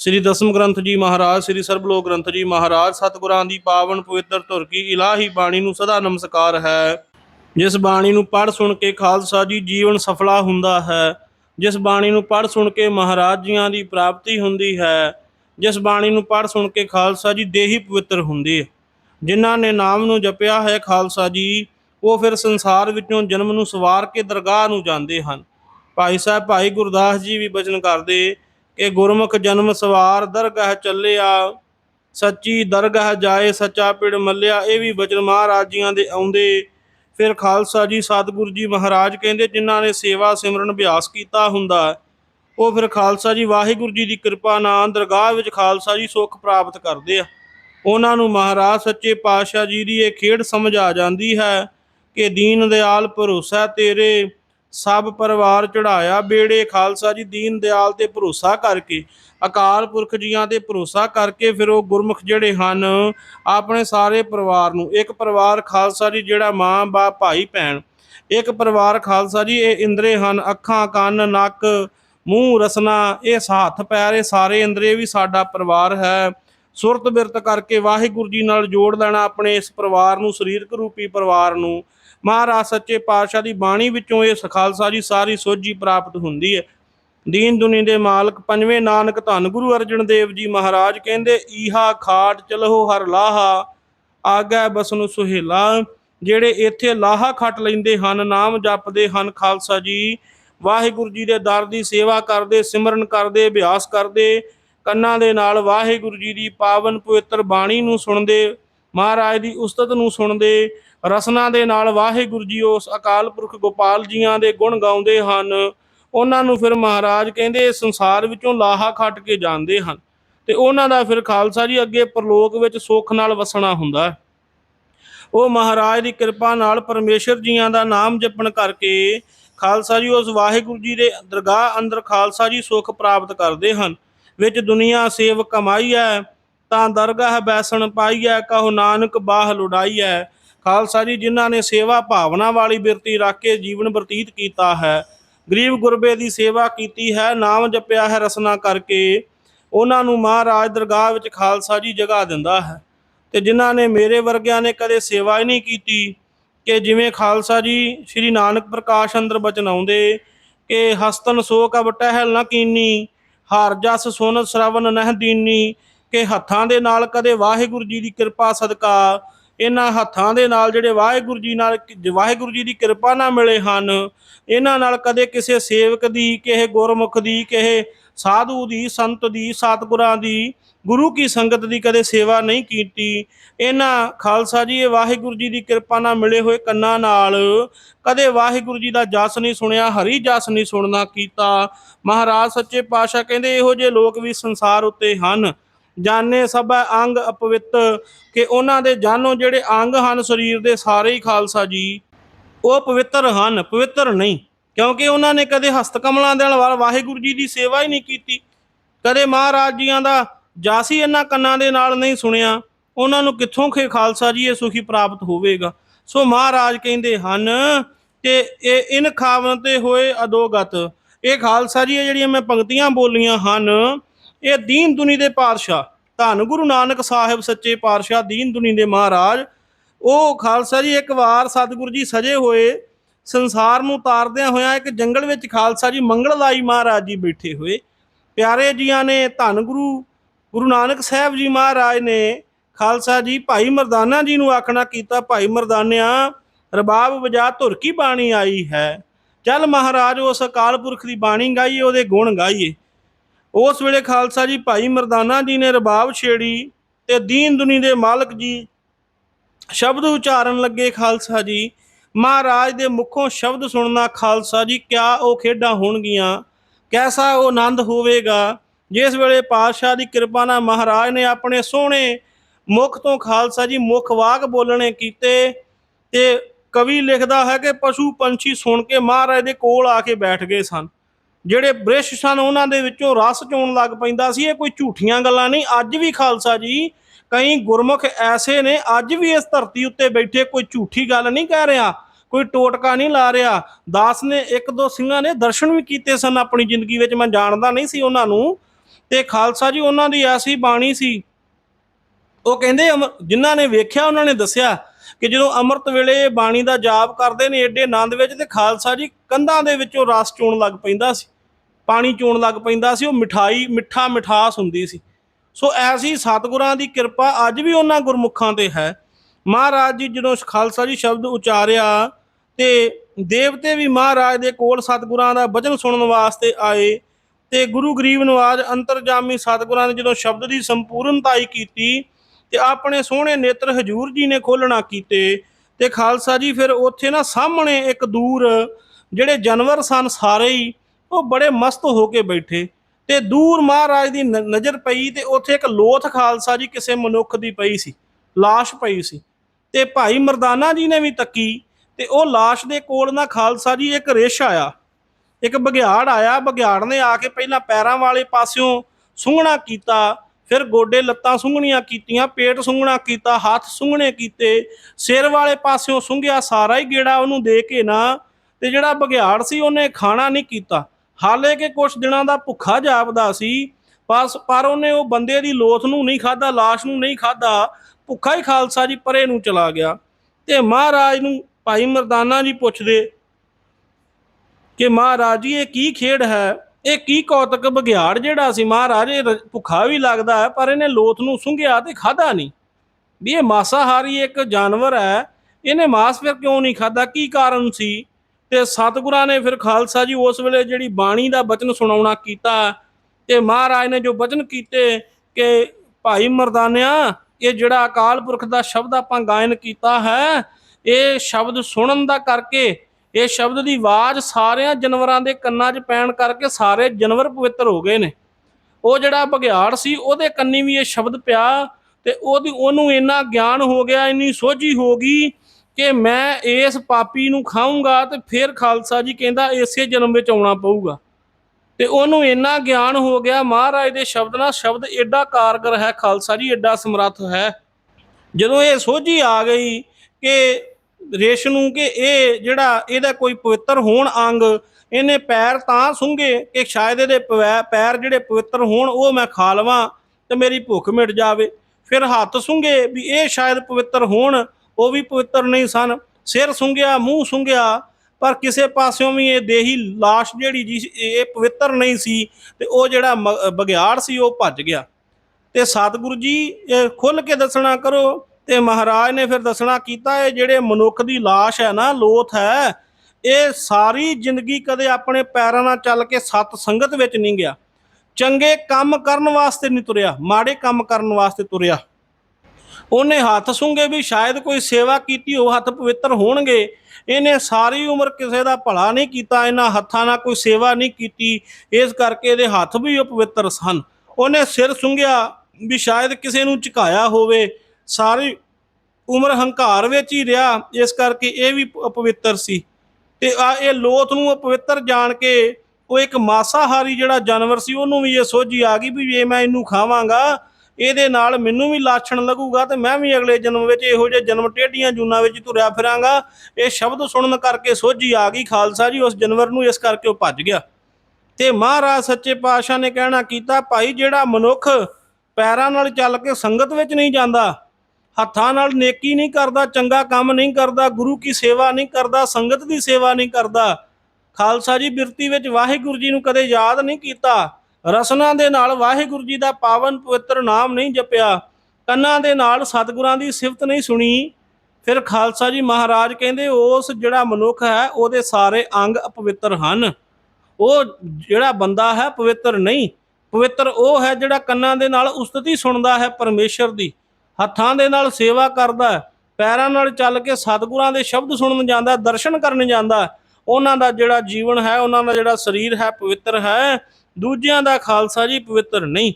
ਸ੍ਰੀ ਦਸਮ ਗ੍ਰੰਥ ਜੀ ਮਹਾਰਾਜ, ਸ੍ਰੀ ਸਰਬਲੋਕ ਗ੍ਰੰਥ ਜੀ ਮਹਾਰਾਜ, ਸਤਿਗੁਰਾਂ ਦੀ ਪਾਵਨ ਪਵਿੱਤਰ ਧੁਰ ਕੀ ਇਲਾਹੀ ਬਾਣੀ ਨੂੰ ਸਦਾ ਨਮਸਕਾਰ ਹੈ। ਜਿਸ ਬਾਣੀ ਨੂੰ ਪੜ੍ਹ ਸੁਣ ਕੇ ਖਾਲਸਾ ਜੀ ਜੀਵਨ ਸਫਲਾ ਹੁੰਦਾ ਹੈ, ਜਿਸ ਬਾਣੀ ਨੂੰ ਪੜ੍ਹ ਸੁਣ ਕੇ ਮਹਾਰਾਜ ਜੀਆਂ ਦੀ ਪ੍ਰਾਪਤੀ ਹੁੰਦੀ ਹੈ, ਜਿਸ ਬਾਣੀ ਨੂੰ ਪੜ੍ਹ ਸੁਣ ਕੇ ਖਾਲਸਾ ਜੀ ਦੇਹੀ ਪਵਿੱਤਰ ਹੁੰਦੀ ਹੈ। ਜਿਨ੍ਹਾਂ ਨੇ ਨਾਮ ਨੂੰ ਜਪਿਆ ਹੈ ਖਾਲਸਾ ਜੀ, ਉਹ ਫਿਰ ਸੰਸਾਰ ਵਿੱਚੋਂ ਜਨਮ ਨੂੰ ਸਵਾਰ ਕੇ ਦਰਗਾਹ ਨੂੰ ਜਾਂਦੇ ਹਨ। ਭਾਈ ਸਾਹਿਬ, ਭਾਈ ਗੁਰਦਾਸ ਜੀ ਵੀ ਬਚਨ ਕਰਦੇ ਕਿ ਗੁਰਮੁਖ ਜਨਮ ਸਵਾਰ ਦਰਗਾਹ ਚੱਲਿਆ, ਸੱਚੀ ਦਰਗਾਹ ਜਾਏ ਸੱਚਾ ਪਿੜ ਮੱਲਿਆ, ਇਹ ਵੀ ਬਚਨ ਮਹਾਰਾਜ ਜੀਆਂ ਦੇ ਆਉਂਦੇ। ਫਿਰ ਖਾਲਸਾ ਜੀ ਸਤਿਗੁਰੂ ਜੀ ਮਹਾਰਾਜ ਕਹਿੰਦੇ, ਜਿਨ੍ਹਾਂ ਨੇ ਸੇਵਾ ਸਿਮਰਨ ਅਭਿਆਸ ਕੀਤਾ ਹੁੰਦਾ, ਉਹ ਫਿਰ ਖਾਲਸਾ ਜੀ ਵਾਹਿਗੁਰੂ ਜੀ ਦੀ ਕਿਰਪਾ ਨਾਲ ਦਰਗਾਹ ਵਿੱਚ ਖਾਲਸਾ ਜੀ ਸੁੱਖ ਪ੍ਰਾਪਤ ਕਰਦੇ ਆ। ਉਹਨਾਂ ਨੂੰ ਮਹਾਰਾਜ ਸੱਚੇ ਪਾਤਸ਼ਾਹ ਜੀ ਦੀ ਇਹ ਖੇਡ ਸਮਝ ਆ ਜਾਂਦੀ ਹੈ ਕਿ ਦੀਨ ਦਿਆਲ ਭਰੋਸਾ ਤੇਰੇ ਸਭ ਪਰਿਵਾਰ ਚੜਾਇਆ ਬੇੜੇ ਖਾਲਸਾ ਜੀ, ਦੀਨ ਦਿਆਲ ਤੇ ਭਰੋਸਾ ਕਰਕੇ, ਅਕਾਲ ਪੁਰਖ ਜੀਆਂ ਤੇ ਭਰੋਸਾ ਕਰਕੇ ਫਿਰ ਉਹ ਗੁਰਮੁਖ ਜਿਹੜੇ ਹਨ, ਆਪਣੇ ਸਾਰੇ ਪਰਿਵਾਰ ਨੂੰ, ਇੱਕ ਪਰਿਵਾਰ ਖਾਲਸਾ ਜੀ ਜਿਹੜਾ ਮਾਂ, ਬਾਪ, ਭਾਈ, ਭੈਣ, ਇੱਕ ਪਰਿਵਾਰ ਖਾਲਸਾ ਜੀ, ਇਹ ਇੰਦਰੇ ਹਨ, ਅੱਖਾਂ, ਕੰਨ, ਨੱਕ, ਮੂੰਹ, ਰਸਨਾ, ਇਹ ਹੱਥ ਪੈਰ, ਇਹ ਸਾਰੇ ਇੰਦਰੇ ਵੀ ਸਾਡਾ ਪਰਿਵਾਰ ਹੈ। ਸੁਰਤ ਬਿਰਤ ਕਰਕੇ ਵਾਹਿਗੁਰੂ ਜੀ ਨਾਲ ਜੋੜ ਲੈਣਾ ਆਪਣੇ ਇਸ ਪਰਿਵਾਰ ਨੂੰ, ਸਰੀਰਕ ਰੂਪੀ ਪਰਿਵਾਰ ਨੂੰ ਮਹਾਰਾਜ ਸੱਚੇ ਪਾਤਸ਼ਾਹ ਦੀ ਬਾਣੀ ਵਿੱਚੋਂ ਇਹ ਖਾਲਸਾ ਜੀ ਸਾਰੀ ਸੋਝੀ ਪ੍ਰਾਪਤ ਹੁੰਦੀ ਹੈ। ਦੀਨ ਦੁਨੀ ਦੇ ਮਾਲਕ ਪੰਜਵੇਂ ਨਾਨਕ ਧੰਨ ਗੁਰੂ ਅਰਜਨ ਦੇਵ ਜੀ ਮਹਾਰਾਜ ਕਹਿੰਦੇ, ਈਹਾ ਖਾਟ ਚਲੋ ਹਰ ਲਾਹਾ, ਆਗੈ ਬਸਨੁ ਸੁਹੇਲਾ। ਜਿਹੜੇ ਇੱਥੇ ਲਾਹਾ ਖੱਟ ਲੈਂਦੇ ਹਨ, ਨਾਮ ਜਪਦੇ ਹਨ ਖਾਲਸਾ ਜੀ। ਵਾਹਿਗੁਰੂ ਜੀ ਦੇ ਦਰ ਦੀ ਸੇਵਾ ਕਰਦੇ, ਸਿਮਰਨ ਕਰਦੇ, ਅਭਿਆਸ ਕਰਦੇ, ਕੰਨਾਂ ਦੇ ਨਾਲ ਵਾਹਿਗੁਰੂ ਜੀ ਦੀ ਪਾਵਨ ਪਵਿੱਤਰ ਬਾਣੀ ਨੂੰ ਸੁਣਦੇ, ਮਹਾਰਾਜ ਦੀ ਉਸਤਤ ਨੂੰ ਸੁਣਦੇ ਰਸਨਾ ਦੇ ਨਾਲ ਵਾਹਿਗੁਰੂ ਜੀ ਉਸ ਅਕਾਲ ਪੁਰਖ ਗੋਪਾਲ ਜੀਆਂ ਦੇ ਗੁਣ ਗਾਉਂਦੇ ਹਨ। ਉਹਨਾਂ ਨੂੰ ਫਿਰ ਮਹਾਰਾਜ ਕਹਿੰਦੇ, ਸੰਸਾਰ ਵਿੱਚੋਂ ਲਾਹਾ ਖੱਟ ਕੇ ਜਾਂਦੇ ਹਨ। ਤੇ ਉਹਨਾਂ ਦਾ ਫਿਰ ਖਾਲਸਾ ਜੀ, ਅੱਗੇ ਪ੍ਰਲੋਕ ਵਿੱਚ ਸੁੱਖ ਨਾਲ ਵਸਣਾ ਹੁੰਦਾ ਹੈ। ਉਹ ਮਹਾਰਾਜ ਦੀ ਕਿਰਪਾ ਨਾਲ ਪਰਮੇਸ਼ਰ ਜੀਆਂ ਦਾ ਨਾਮ ਜਪਣ ਕਰਕੇ ਖਾਲਸਾ ਜੀ, ਉਸ ਵਾਹਿਗੁਰੂ ਜੀ ਦੇ ਦਰਗਾਹ ਅੰਦਰ ਖਾਲਸਾ ਜੀ ਸੁੱਖ ਪ੍ਰਾਪਤ ਕਰਦੇ ਹਨ। ਵਿੱਚ ਦੁਨੀਆ ਸੇਵ ਕਮਾਈ ਹੈ, ਤਾਂ ਦਰਗਾਹ ਬੈਸਣ ਪਾਈ ਹੈ, ਕਹੋ ਨਾਨਕ ਬਾਹ ਲੁੜਾਈ ਹੈ। ਖਾਲਸਾ ਜੀ, ਜਿਨ੍ਹਾਂ ਨੇ ਸੇਵਾ ਭਾਵਨਾ ਵਾਲੀ ਬਿਰਤੀ ਰੱਖ ਕੇ ਜੀਵਨ ਬਤੀਤ ਕੀਤਾ ਹੈ, ਗਰੀਬ ਗੁਰਬੇ ਦੀ ਸੇਵਾ ਕੀਤੀ ਹੈ, ਨਾਮ ਜਪਿਆ ਹੈ ਰਸਨਾ ਕਰਕੇ, ਉਹਨਾਂ ਨੂੰ ਮਹਾਰਾਜ ਦਰਗਾਹ ਵਿੱਚ ਖਾਲਸਾ ਜੀ ਜਗਾ ਦਿੰਦਾ ਹੈ। ਤੇ ਜਿਨ੍ਹਾਂ ਨੇ ਮੇਰੇ ਵਰਗਿਆਂ ਨੇ ਕਦੇ ਸੇਵਾ ਹੀ ਨਹੀਂ ਕੀਤੀ ਕਿ ਜਿਵੇਂ ਖਾਲਸਾ ਜੀ, ਸ੍ਰੀ ਨਾਨਕ ਪ੍ਰਕਾਸ਼ ਅੰਦਰ ਬਚਨ ਆਉਂਦੇ ਕਿ ਹਸਤਨ ਸੋ ਕਬ ਟਹਿਲ ਨ ਕੀਨੀ, ਹਰ ਜਸ ਸੁਨ ਸ਼ਰਵਨ ਨਹਿ ਦੀਨੀ, ਕਿ ਹੱਥਾਂ ਦੇ ਨਾਲ ਕਦੇ ਵਾਹਿਗੁਰੂ ਜੀ ਦੀ ਕਿਰਪਾ ਸਦਕਾ ਇਹਨਾਂ ਹੱਥਾਂ ਦੇ ਨਾਲ ਜਿਹੜੇ ਵਾਹਿਗੁਰੂ ਜੀ ਨਾਲ ਵਾਹਿਗੁਰੂ ਜੀ ਦੀ ਕਿਰਪਾ ਨਾਲ ਮਿਲੇ ਹਨ। ਇਹਨਾਂ ਨਾਲ ਕਦੇ ਕਿਸੇ ਸੇਵਕ ਦੀ, ਕਿਸੇ ਗੁਰਮੁਖ ਦੀ, ਕਿਸੇ ਸਾਧੂ ਦੀ, ਸੰਤ ਦੀ, ਸਤਿਗੁਰਾਂ ਦੀ, ਗੁਰੂ ਕੀ ਸੰਗਤ ਦੀ ਕਦੇ ਸੇਵਾ ਨਹੀਂ ਕੀਤੀ। ਇਹਨਾਂ ਖਾਲਸਾ ਜੀ, ਇਹ ਵਾਹਿਗੁਰੂ ਜੀ ਦੀ ਕਿਰਪਾ ਨਾਲ ਮਿਲੇ ਹੋਏ ਕੰਨਾਂ ਨਾਲ ਕਦੇ ਵਾਹਿਗੁਰੂ ਜੀ ਦਾ ਜਸ ਨਹੀਂ ਸੁਣਿਆ, ਹਰੀ ਜਸ ਨਹੀਂ ਸੁਣਨਾ ਕੀਤਾ। ਮਹਾਰਾਜ ਸੱਚੇ ਪਾਤਸ਼ਾਹ ਕਹਿੰਦੇ ਇਹੋ ਜਿਹੇ ਲੋਕ ਵੀ ਸੰਸਾਰ ਉੱਤੇ ਹਨ। ਜਾਣੇ ਸਭ ਅੰਗ ਅਪਵਿੱਤ, ਕਿ ਉਹਨਾਂ ਦੇ ਜਾਨੋ ਜਿਹੜੇ ਅੰਗ ਹਨ ਸਰੀਰ ਦੇ ਸਾਰੇ ਹੀ ਖਾਲਸਾ ਜੀ। ਉਹ ਪਵਿੱਤਰ ਹਨ, ਪਵਿੱਤਰ ਨਹੀਂ, ਕਿਉਂਕਿ ਉਹਨਾਂ ਨੇ ਕਦੇ ਹਸਤ ਕਮਲਾਂ ਦੇ ਨਾਲ ਵਾਹਿਗੁਰੂ ਜੀ ਦੀ ਸੇਵਾ ਹੀ ਨਹੀਂ ਕੀਤੀ। ਕਦੇ ਮਹਾਰਾਜ ਜੀਆਂ ਦਾ ਜਸ ਇਹਨਾਂ ਕੰਨਾਂ ਦੇ ਨਾਲ ਨਹੀਂ ਸੁਣਿਆ। ਉਹਨਾਂ ਨੂੰ ਕਿੱਥੋਂ ਖੇ ਖਾਲਸਾ ਜੀ ਇਹ ਸੁਖੀ ਪ੍ਰਾਪਤ ਹੋਵੇਗਾ? ਸੋ ਮਹਾਰਾਜ ਕਹਿੰਦੇ ਹਨ ਕਿ ਇਹ ਇਨ ਖਾਵਨ ਤੇ ਹੋਏ ਅਦੋਗਤ। ਇਹ ਖਾਲਸਾ ਜੀ ਇਹ ਜਿਹੜੀਆਂ ਮੈਂ ਪੰਕਤੀਆਂ ਬੋਲੀਆਂ ਹਨ ਇਹ ਦੀਨ ਦੁਨੀ ਦੇ ਪਾਤਸ਼ਾਹ, ਧੰਨ ਗੁਰੂ ਨਾਨਕ ਸਾਹਿਬ ਸੱਚੇ ਪਾਤਸ਼ਾਹ ਦੀਨ ਦੁਨੀ ਦੇ ਮਹਾਰਾਜ। ਉਹ ਖਾਲਸਾ ਜੀ, ਇੱਕ ਵਾਰ ਸਤਿਗੁਰੂ ਜੀ ਸਜੇ ਹੋਏ, ਸੰਸਾਰ ਨੂੰ ਤਾਰਦਿਆਂ ਹੋਇਆਂ ਇੱਕ ਜੰਗਲ ਵਿੱਚ ਖਾਲਸਾ ਜੀ ਮੰਗਲ ਲਾਈ ਮਹਾਰਾਜ ਜੀ ਬੈਠੇ ਹੋਏ। ਪਿਆਰੇ ਜੀਆਂ ਨੇ, ਧੰਨ ਗੁਰੂ ਗੁਰੂ ਨਾਨਕ ਸਾਹਿਬ ਜੀ ਮਹਾਰਾਜ ਨੇ ਖਾਲਸਾ ਜੀ ਭਾਈ ਮਰਦਾਨਾ ਜੀ ਨੂੰ ਆਖਣਾ ਕੀਤਾ, ਭਾਈ ਮਰਦਾਨਿਆ, ਰਬਾਬ ਵਜਾ ਧੁਰ ਕੀ ਬਾਣੀ ਆਈ ਹੈ? ਚੱਲ ਮਹਾਰਾਜ, ਉਸ ਅਕਾਲ ਪੁਰਖ ਦੀ ਬਾਣੀ ਗਾਈਏ, ਉਹਦੇ ਗੁਣ ਗਾਈਏ। ਉਸ ਵੇਲੇ ਖਾਲਸਾ ਜੀ ਭਾਈ ਮਰਦਾਨਾ ਜੀ ਨੇ ਰਬਾਬ ਛੇੜੀ ਤੇ ਦੀਨ ਦੁਨੀ ਦੇ ਮਾਲਕ ਜੀ ਸ਼ਬਦ ਉਚਾਰਨ ਲੱਗੇ ਖਾਲਸਾ ਜੀ, ਮਹਾਰਾਜ ਦੇ ਮੁਖੋਂ ਸ਼ਬਦ ਸੁਣਨਾ ਖਾਲਸਾ ਜੀ, ਕਿਆ ਉਹ ਖੇਡਾਂ ਹੋਣਗੀਆਂ, ਕੈਸਾ ਉਹ ਆਨੰਦ ਹੋਵੇਗਾ? ਜਿਸ ਵੇਲੇ ਪਾਤਸ਼ਾਹ ਦੀ ਕਿਰਪਾ ਨਾਲ ਮਹਾਰਾਜ ਨੇ ਆਪਣੇ ਸੋਹਣੇ ਮੁਖ ਤੋਂ ਖਾਲਸਾ ਜੀ ਮੁਖ ਵਾਕ ਬੋਲਣੇ ਕੀਤੇ ਤੇ ਕਵੀ ਲਿਖਦਾ ਹੈ ਕਿ ਪਸ਼ੂ ਪੰਛੀ ਸੁਣ ਕੇ ਮਹਾਰਾਜ ਦੇ ਕੋਲ ਆ ਕੇ ਬੈਠ ਗਏ ਸਨ। ਜਿਹੜੇ ਬ੍ਰਿਸ਼ ਸਨ, ਉਹਨਾਂ ਦੇ ਵਿੱਚੋਂ ਰਸ ਚੋਣ ਲੱਗ ਪੈਂਦਾ ਸੀ। ਇਹ ਕੋਈ ਝੂਠੀਆਂ ਗੱਲਾਂ ਨਹੀਂ। ਅੱਜ ਵੀ ਖਾਲਸਾ ਜੀ, ਕਈ ਗੁਰਮੁਖ ਐਸੇ ਨੇ, ਅੱਜ ਵੀ ਇਸ ਧਰਤੀ ਉੱਤੇ ਬੈਠੇ, ਕੋਈ ਝੂਠੀ ਗੱਲ ਨਹੀਂ ਕਹਿ ਰਿਹਾ, ਕੋਈ ਟੋਟਕਾ ਨਹੀਂ ਲਾ ਰਿਹਾ। ਦਾਸ ਨੇ ਇੱਕ ਦੋ ਸਿੰਘਾਂ ਨੇ ਦਰਸ਼ਨ ਵੀ ਕੀਤੇ ਸਨ ਆਪਣੀ ਜ਼ਿੰਦਗੀ ਵਿੱਚ, ਮੈਂ ਜਾਣਦਾ ਨਹੀਂ ਸੀ ਉਹਨਾਂ ਨੂੰ। ਤੇ ਖਾਲਸਾ ਜੀ, ਉਹਨਾਂ ਦੀ ਐਸੀ ਬਾਣੀ ਸੀ, ਉਹ ਕਹਿੰਦੇ ਅਮ- ਜਿਨ੍ਹਾਂ ਨੇ ਵੇਖਿਆ, ਉਹਨਾਂ ਨੇ ਦੱਸਿਆ ਕਿ ਜਦੋਂ ਅੰਮ੍ਰਿਤ ਵੇਲੇ ਬਾਣੀ ਦਾ ਜਾਪ ਕਰਦੇ ਨੇ ਏਡੇ ਆਨੰਦ ਵਿੱਚ ਤੇ ਖਾਲਸਾ ਜੀ ਕੰਧਾਂ ਦੇ ਵਿੱਚੋਂ ਰਸ ਚੋਣ ਲੱਗ ਪੈਂਦਾ ਸੀ, ਪਾਣੀ ਚੋਣ ਲੱਗ ਪੈਂਦਾ ਸੀ, ਉਹ ਮਿਠਾਈ, ਮਿੱਠਾ ਮਿਠਾਸ ਹੁੰਦੀ ਸੀ। ਸੋ ਐਸੀ ਸਤਿਗੁਰਾਂ ਦੀ ਕਿਰਪਾ ਅੱਜ ਵੀ ਉਹਨਾਂ ਗੁਰਮੁਖਾਂ ਤੇ ਹੈ। ਮਹਾਰਾਜ ਜੀ ਜਦੋਂ ਖਾਲਸਾ ਜੀ ਸ਼ਬਦ ਉਚਾਰਿਆ ਤੇ ਦੇਵਤੇ ਵੀ ਮਹਾਰਾਜ ਦੇ ਕੋਲ ਸਤਿਗੁਰਾਂ ਦਾ ਬਚਨ ਸੁਣਨ ਵਾਸਤੇ ਆਏ ਤੇ ਗੁਰੂ ਗਰੀਬ ਨਵਾਜ ਅੰਤਰਜਾਮੀ ਸਤਿਗੁਰਾਂ ਨੇ ਜਦੋਂ ਸ਼ਬਦ ਦੀ ਸੰਪੂਰਨਤਾਈ ਕੀਤੀ ਤੇ ਆਪਣੇ ਸੋਹਣੇ ਨੇਤਰ ਹਜੂਰ ਜੀ ਨੇ ਖੋਲਣਾ ਕੀਤੇ ਤੇ ਖਾਲਸਾ ਜੀ ਫਿਰ ਉੱਥੇ ਨਾ ਸਾਹਮਣੇ ਇੱਕ ਦੂਰ ਜਿਹੜੇ ਜਾਨਵਰ ਸਨ ਸਾਰੇ ਹੀ, ਉਹ ਬੜੇ ਮਸਤ ਹੋ ਕੇ ਬੈਠੇ ਤੇ ਦੂਰ ਮਹਾਰਾਜ ਦੀ ਨ- ਨਜ਼ਰ ਪਈ ਤੇ ਉੱਥੇ ਇੱਕ ਲੋਥ ਖਾਲਸਾ ਜੀ ਕਿਸੇ ਮਨੁੱਖ ਦੀ ਪਈ ਸੀ, ਲਾਸ਼ ਪਈ ਸੀ ਤੇ ਭਾਈ ਮਰਦਾਨਾ ਜੀ ਨੇ ਵੀ ਤੱਕੀ ਤੇ ਉਹ ਲਾਸ਼ ਦੇ ਕੋਲ ਨਾ ਖਾਲਸਾ ਜੀ ਇੱਕ ਰਿਛ ਆਇਆ, ਇੱਕ ਬਘਿਆੜ ਆਇਆ, ਬਘਿਆੜ ਨੇ ਆ ਕੇ ਪਹਿਲਾਂ ਪੈਰਾਂ ਵਾਲੇ ਪਾਸਿਓਂ ਸੁੰਘਣਾ ਕੀਤਾ ਫਿਰ ਗੋਡੇ ਲੱਤਾਂ ਸੁੰਘਣੀਆਂ ਕੀਤੀਆਂ, ਪੇਟ ਸੁੰਘਣਾ ਕੀਤਾ, ਹੱਥ ਸੁੰਘਣੇ ਕੀਤੇ, ਸਿਰ ਵਾਲੇ ਪਾਸਿਓਂ ਸੁੰਘਿਆ ਸਾਰਾ ਹੀ ਗੇੜਾ ਉਹਨੂੰ ਦੇ ਕੇ ਨਾ, ਤੇ ਜਿਹੜਾ ਬਘਿਆੜ ਸੀ ਉਹਨੇ ਖਾਣਾ ਨਹੀਂ ਕੀਤਾ। ਹਾਲੇ ਕਿ ਕੁਝ ਦਿਨਾਂ ਦਾ ਭੁੱਖਾ ਜਾਪਦਾ ਸੀ, ਬਸ, ਪਰ ਉਹਨੇ ਉਹ ਬੰਦੇ ਦੀ ਲੋਥ ਨੂੰ ਨਹੀਂ ਖਾਦਾ ਲਾਸ਼ ਨੂੰ ਨਹੀਂ ਖਾਦਾ ਭੁੱਖਾ ਹੀ ਖਾਲਸਾ ਜੀ ਪਰੇ ਨੂੰ ਚਲਾ ਗਿਆ। ਤੇ ਮਹਾਰਾਜ ਨੂੰ ਭਾਈ ਮਰਦਾਨਾ ਜੀ ਪੁੱਛਦੇ ਕਿ ਮਹਾਰਾਜ ਜੀ, ਇਹ ਕੀ ਖੇਡ ਹੈ? ਇਹ ਕੀ ਕੌਤਕ ਬਘਿਆੜ ਜਿਹੜਾ ਸੀ ਮਹਾਰਾਜ, ਇਹ ਰ- ਭੁੱਖਾ ਵੀ ਲੱਗਦਾ ਹੈ, ਪਰ ਇਹਨੇ ਲੋਥ ਨੂੰ ਸੁੰਘਿਆ ਤੇ ਖਾਦਾ ਨਹੀਂ। ਵੀ ਇਹ ਮਾਸਾਹਾਰੀ ਇੱਕ ਜਾਨਵਰ ਹੈ, ਇਹਨੇ ਮਾਸ ਫਿਰ ਕਿਉਂ ਨਹੀਂ ਖਾਦਾ ਕੀ ਕਾਰਨ ਸੀ? ਤੇ ਸਤਿਗੁਰਾਂ ਨੇ ਫਿਰ ਖਾਲਸਾ ਜੀ ਉਸ ਵੇਲੇ ਜਿਹੜੀ ਬਾਣੀ ਦਾ ਬਚਨ ਸੁਣਾਉਣਾ ਕੀਤਾ, ਤੇ ਮਹਾਰਾਜ ਨੇ ਜੋ ਬਚਨ ਕੀਤੇ ਕਿ ਭਾਈ ਮਰਦਾਨਿਆ, ਇਹ ਜਿਹੜਾ ਅਕਾਲ ਪੁਰਖ ਦਾ ਸ਼ਬਦ ਆਪਾਂ ਗਾਇਨ ਕੀਤਾ ਹੈ, ਇਹ ਸ਼ਬਦ ਸੁਣਨ ਦਾ ਕਰਕੇ ਇਹ ਸ਼ਬਦ ਦੀ ਆਵਾਜ਼ ਸਾਰਿਆਂ ਜਾਨਵਰਾਂ ਦੇ ਕੰਨਾਂ 'ਚ ਪੈਣ ਕਰਕੇ ਸਾਰੇ ਜਾਨਵਰ ਪਵਿੱਤਰ ਹੋ ਗਏ ਨੇ। ਉਹ ਜਿਹੜਾ ਬਗਿਆੜ ਸੀ, ਉਹਦੇ ਕੰਨੀ ਵੀ ਇਹ ਸ਼ਬਦ ਪਿਆ ਤੇ ਉਹਦੀ, ਉਹਨੂੰ ਇੰਨਾ ਗਿਆਨ ਹੋ ਗਿਆ, ਇੰਨੀ ਸੋਝੀ ਹੋ ਗਈ ਕਿ ਮੈਂ ਇਸ ਪਾਪੀ ਨੂੰ ਖਾਊਂਗਾ ਤੇ ਫਿਰ ਖਾਲਸਾ ਜੀ ਕਹਿੰਦਾ ਇਸੇ ਜਨਮ ਵਿੱਚ ਆਉਣਾ ਪਊਗਾ। ਤੇ ਉਹਨੂੰ ਇੰਨਾ ਗਿਆਨ ਹੋ ਗਿਆ ਮਹਾਰਾਜ ਦੇ ਸ਼ਬਦ ਨਾਲ, ਸ਼ਬਦ ਐਡਾ ਕਾਰਗਰ ਹੈ, ਖਾਲਸਾ ਜੀ ਐਡਾ ਸਮਰੱਥ ਹੈ। ਜਦੋਂ ਇਹ ਸੋਝੀ ਆ ਗਈ ਕਿ ਰੇਸ਼ ਨੂੰ ਕਿ ਇਹ ਜਿਹੜਾ ਇਹਦਾ ਕੋਈ ਪਵਿੱਤਰ ਹੋਣ ਅੰਗ ਇਹਨੇ ਪੈਰ ਤਾਂ ਸੁੰਘੇ ਕਿ ਸ਼ਾਇਦ ਇਹਦੇ ਪਵੈ- ਪੈਰ ਜਿਹੜੇ ਪਵਿੱਤਰ ਹੋਣ ਉਹ ਮੈਂ ਖਾ ਲਵਾਂ ਤੇ ਮੇਰੀ ਭੁੱਖ ਮਿਟ ਜਾਵੇ। ਫਿਰ ਹੱਥ ਸੁੰਘੇ ਵੀ ਇਹ ਸ਼ਾਇਦ ਪਵਿੱਤਰ ਹੋਣ, ਉਹ ਵੀ ਪਵਿੱਤਰ ਨਹੀਂ ਸਨ। ਸਿਰ ਸੁੰਘਿਆ, ਮੂੰਹ ਸੁੰਘਿਆ, ਪਰ ਕਿਸੇ ਪਾਸਿਓਂ ਵੀ ਇਹ ਦੇਹੀ ਲਾਸ਼ ਜਿਹੜੀ ਜੀ ਇਹ ਪਵਿੱਤਰ ਨਹੀਂ ਸੀ ਤੇ ਉਹ ਜਿਹੜਾ ਮ- ਬਘਿਆੜ ਸੀ ਉਹ ਭੱਜ ਗਿਆ। ਤੇ ਸਤਿਗੁਰੂ ਜੀ, ਇਹ ਖੁੱਲ ਕੇ ਦੱਸਣਾ ਕਰੋ ਤੇ ਮਹਾਰਾਜ ਨੇ ਫਿਰ ਦੱਸਣਾ ਕੀਤਾ, ਇਹ ਜਿਹੜੇ ਮਨੁੱਖ ਦੀ ਲਾਸ਼ ਹੈ ਨਾ, ਲੋਥ ਹੈ, ਇਹ ਸਾਰੀ ਜ਼ਿੰਦਗੀ ਕਦੇ ਆਪਣੇ ਪੈਰਾਂ ਨਾਲ ਚੱਲ ਕੇ ਸਤ ਸੰਗਤ ਵਿੱਚ ਨਹੀਂ ਗਿਆ। ਚੰਗੇ ਕੰਮ ਕਰਨ ਵਾਸਤੇ ਨਹੀਂ ਤੁਰਿਆ, ਮਾੜੇ ਕੰਮ ਕਰਨ ਵਾਸਤੇ ਤੁਰਿਆ। ਉਹਨੇ ਹੱਥ ਸੁੰਘੇ ਵੀ ਸ਼ਾਇਦ ਕੋਈ ਸੇਵਾ ਕੀਤੀ, ਉਹ ਹੱਥ ਪਵਿੱਤਰ ਹੋਣਗੇ। ਇਹਨੇ ਸਾਰੀ ਉਮਰ ਕਿਸੇ ਦਾ ਭਲਾ ਨਹੀਂ ਕੀਤਾ, ਇਹਨਾਂ ਹੱਥਾਂ ਨਾਲ ਕੋਈ ਸੇਵਾ ਨਹੀਂ ਕੀਤੀ। ਇਸ ਕਰਕੇ ਇਹਦੇ ਹੱਥ ਵੀ ਉਹ ਪਵਿੱਤਰ ਸਨ। ਉਹਨੇ ਸਿਰ ਸੁੰਘਿਆ ਵੀ ਸ਼ਾਇਦ ਕਿਸੇ ਨੂੰ ਝੁਕਾਇਆ ਹੋਵੇ। ਸਾਰੀ ਉਮਰ ਹੰਕਾਰ ਵਿੱਚ ਹੀ ਰਿਹਾ, ਇਸ ਕਰਕੇ ਇਹ ਵੀ ਅਪਵਿੱਤਰ ਸੀ। ਤੇ ਆ ਇਹ ਲੋਥ ਨੂੰ ਅਪਵਿੱਤਰ ਜਾਣ ਕੇ ਉਹ ਇੱਕ ਮਾਸਾਹਾਰੀ ਜਿਹੜਾ ਜਾਨਵਰ ਸੀ, ਉਹਨੂੰ ਵੀ ਇਹ ਸੋਝੀ ਆ ਗਈ ਵੀ ਜੇ ਮੈਂ ਇਹਨੂੰ ਖਾਵਾਂਗਾ, ਇਹਦੇ ਨਾਲ ਮੈਨੂੰ ਵੀ ਲਾਛਣ ਲੱਗੂਗਾ ਤੇ ਮੈਂ ਵੀ ਅਗਲੇ ਜਨਮ ਵਿੱਚ ਇਹੋ ਜਿਹੇ ਜਨਮ ਟੇਢੀਆਂ ਜੂਨਾਂ ਵਿੱਚ ਤੁਰਿਆ ਫਿਰਾਂਗਾ। ਇਹ ਸ਼ਬਦ ਸੁਣਨ ਕਰਕੇ ਸੋਝੀ ਆ ਗਈ ਖਾਲਸਾ ਜੀ, ਉਸ ਜਾਨਵਰ ਨੂੰ ਇਸ ਕਰਕੇ ਉਹ ਭੱਜ ਗਿਆ। ਤੇ ਮਹਾਰਾਜ ਸੱਚੇ ਪਾਤਸ਼ਾਹ ਨੇ ਕਹਿਣਾ ਕੀਤਾ, ਭਾਈ ਜਿਹੜਾ ਮਨੁੱਖ ਪੈਰਾਂ ਨਾਲ ਚੱਲ ਕੇ ਸੰਗਤ ਵਿੱਚ ਨਹੀਂ ਜਾਂਦਾ ਹੱਥਾਂ ਨਾਲ ਨੇਕੀ ਨਹੀਂ ਕਰਦਾ, ਚੰਗਾ ਕੰਮ ਨਹੀਂ ਕਰਦਾ, ਗੁਰੂ ਕੀ ਸੇਵਾ ਨਹੀਂ ਕਰਦਾ, ਸੰਗਤ ਦੀ ਸੇਵਾ ਨਹੀਂ ਕਰਦਾ। ਖਾਲਸਾ ਜੀ ਬਿਰਤੀ ਵਿੱਚ ਵਾਹਿਗੁਰੂ ਜੀ ਨੂੰ ਕਦੇ ਯਾਦ ਨਹੀਂ ਕੀਤਾ। ਰਸਨਾ ਦੇ ਨਾਲ ਵਾਹਿਗੁਰੂ ਜੀ ਦਾ ਪਾਵਨ ਪਵਿੱਤਰ ਨਾਮ ਨਹੀਂ ਜਪਿਆ। ਕੰਨਾਂ ਦੇ ਨਾਲ ਸਤਿਗੁਰਾਂ ਦੀ ਸਿਫਤ ਨਹੀਂ ਸੁਣੀ। ਫਿਰ ਖਾਲਸਾ ਜੀ ਮਹਾਰਾਜ ਕਹਿੰਦੇ, ਉਸ ਜਿਹੜਾ ਮਨੁੱਖ ਹੈ, ਉਹਦੇ ਸਾਰੇ ਅੰਗ ਅਪਵਿੱਤਰ ਹਨ। ਉਹ ਜਿਹੜਾ ਬੰਦਾ ਹੈ, ਪਵਿੱਤਰ ਨਹੀਂ। ਪਵਿੱਤਰ ਉਹ ਹੈ ਜਿਹੜਾ ਕੰਨਾਂ ਦੇ ਨਾਲ ਉਸਤਤੀ ਸੁਣਦਾ ਹੈ, ਪਰਮੇਸ਼ਰ ਦੀ। ਹੱਥਾਂ ਦੇ ਨਾਲ ਸੇਵਾ ਕਰਦਾ ਪੈਰਾਂ ਨਾਲ ਚੱਲ ਕੇ ਸਤਿਗੁਰਾਂ ਦੇ ਸ਼ਬਦ ਸੁਣਨ ਜਾਂਦਾ ਦਰਸ਼ਨ ਕਰਨ ਜਾਂਦਾ ਉਹਨਾਂ ਦਾ ਜਿਹੜਾ ਜੀਵਨ ਹੈ, ਉਹਨਾਂ ਦਾ ਜਿਹੜਾ ਸਰੀਰ ਹੈ, ਪਵਿੱਤਰ ਹੈ, ਦੂਜਿਆਂ ਦਾ ਖਾਲਸਾ ਜੀ ਪਵਿੱਤਰ ਨਹੀਂ।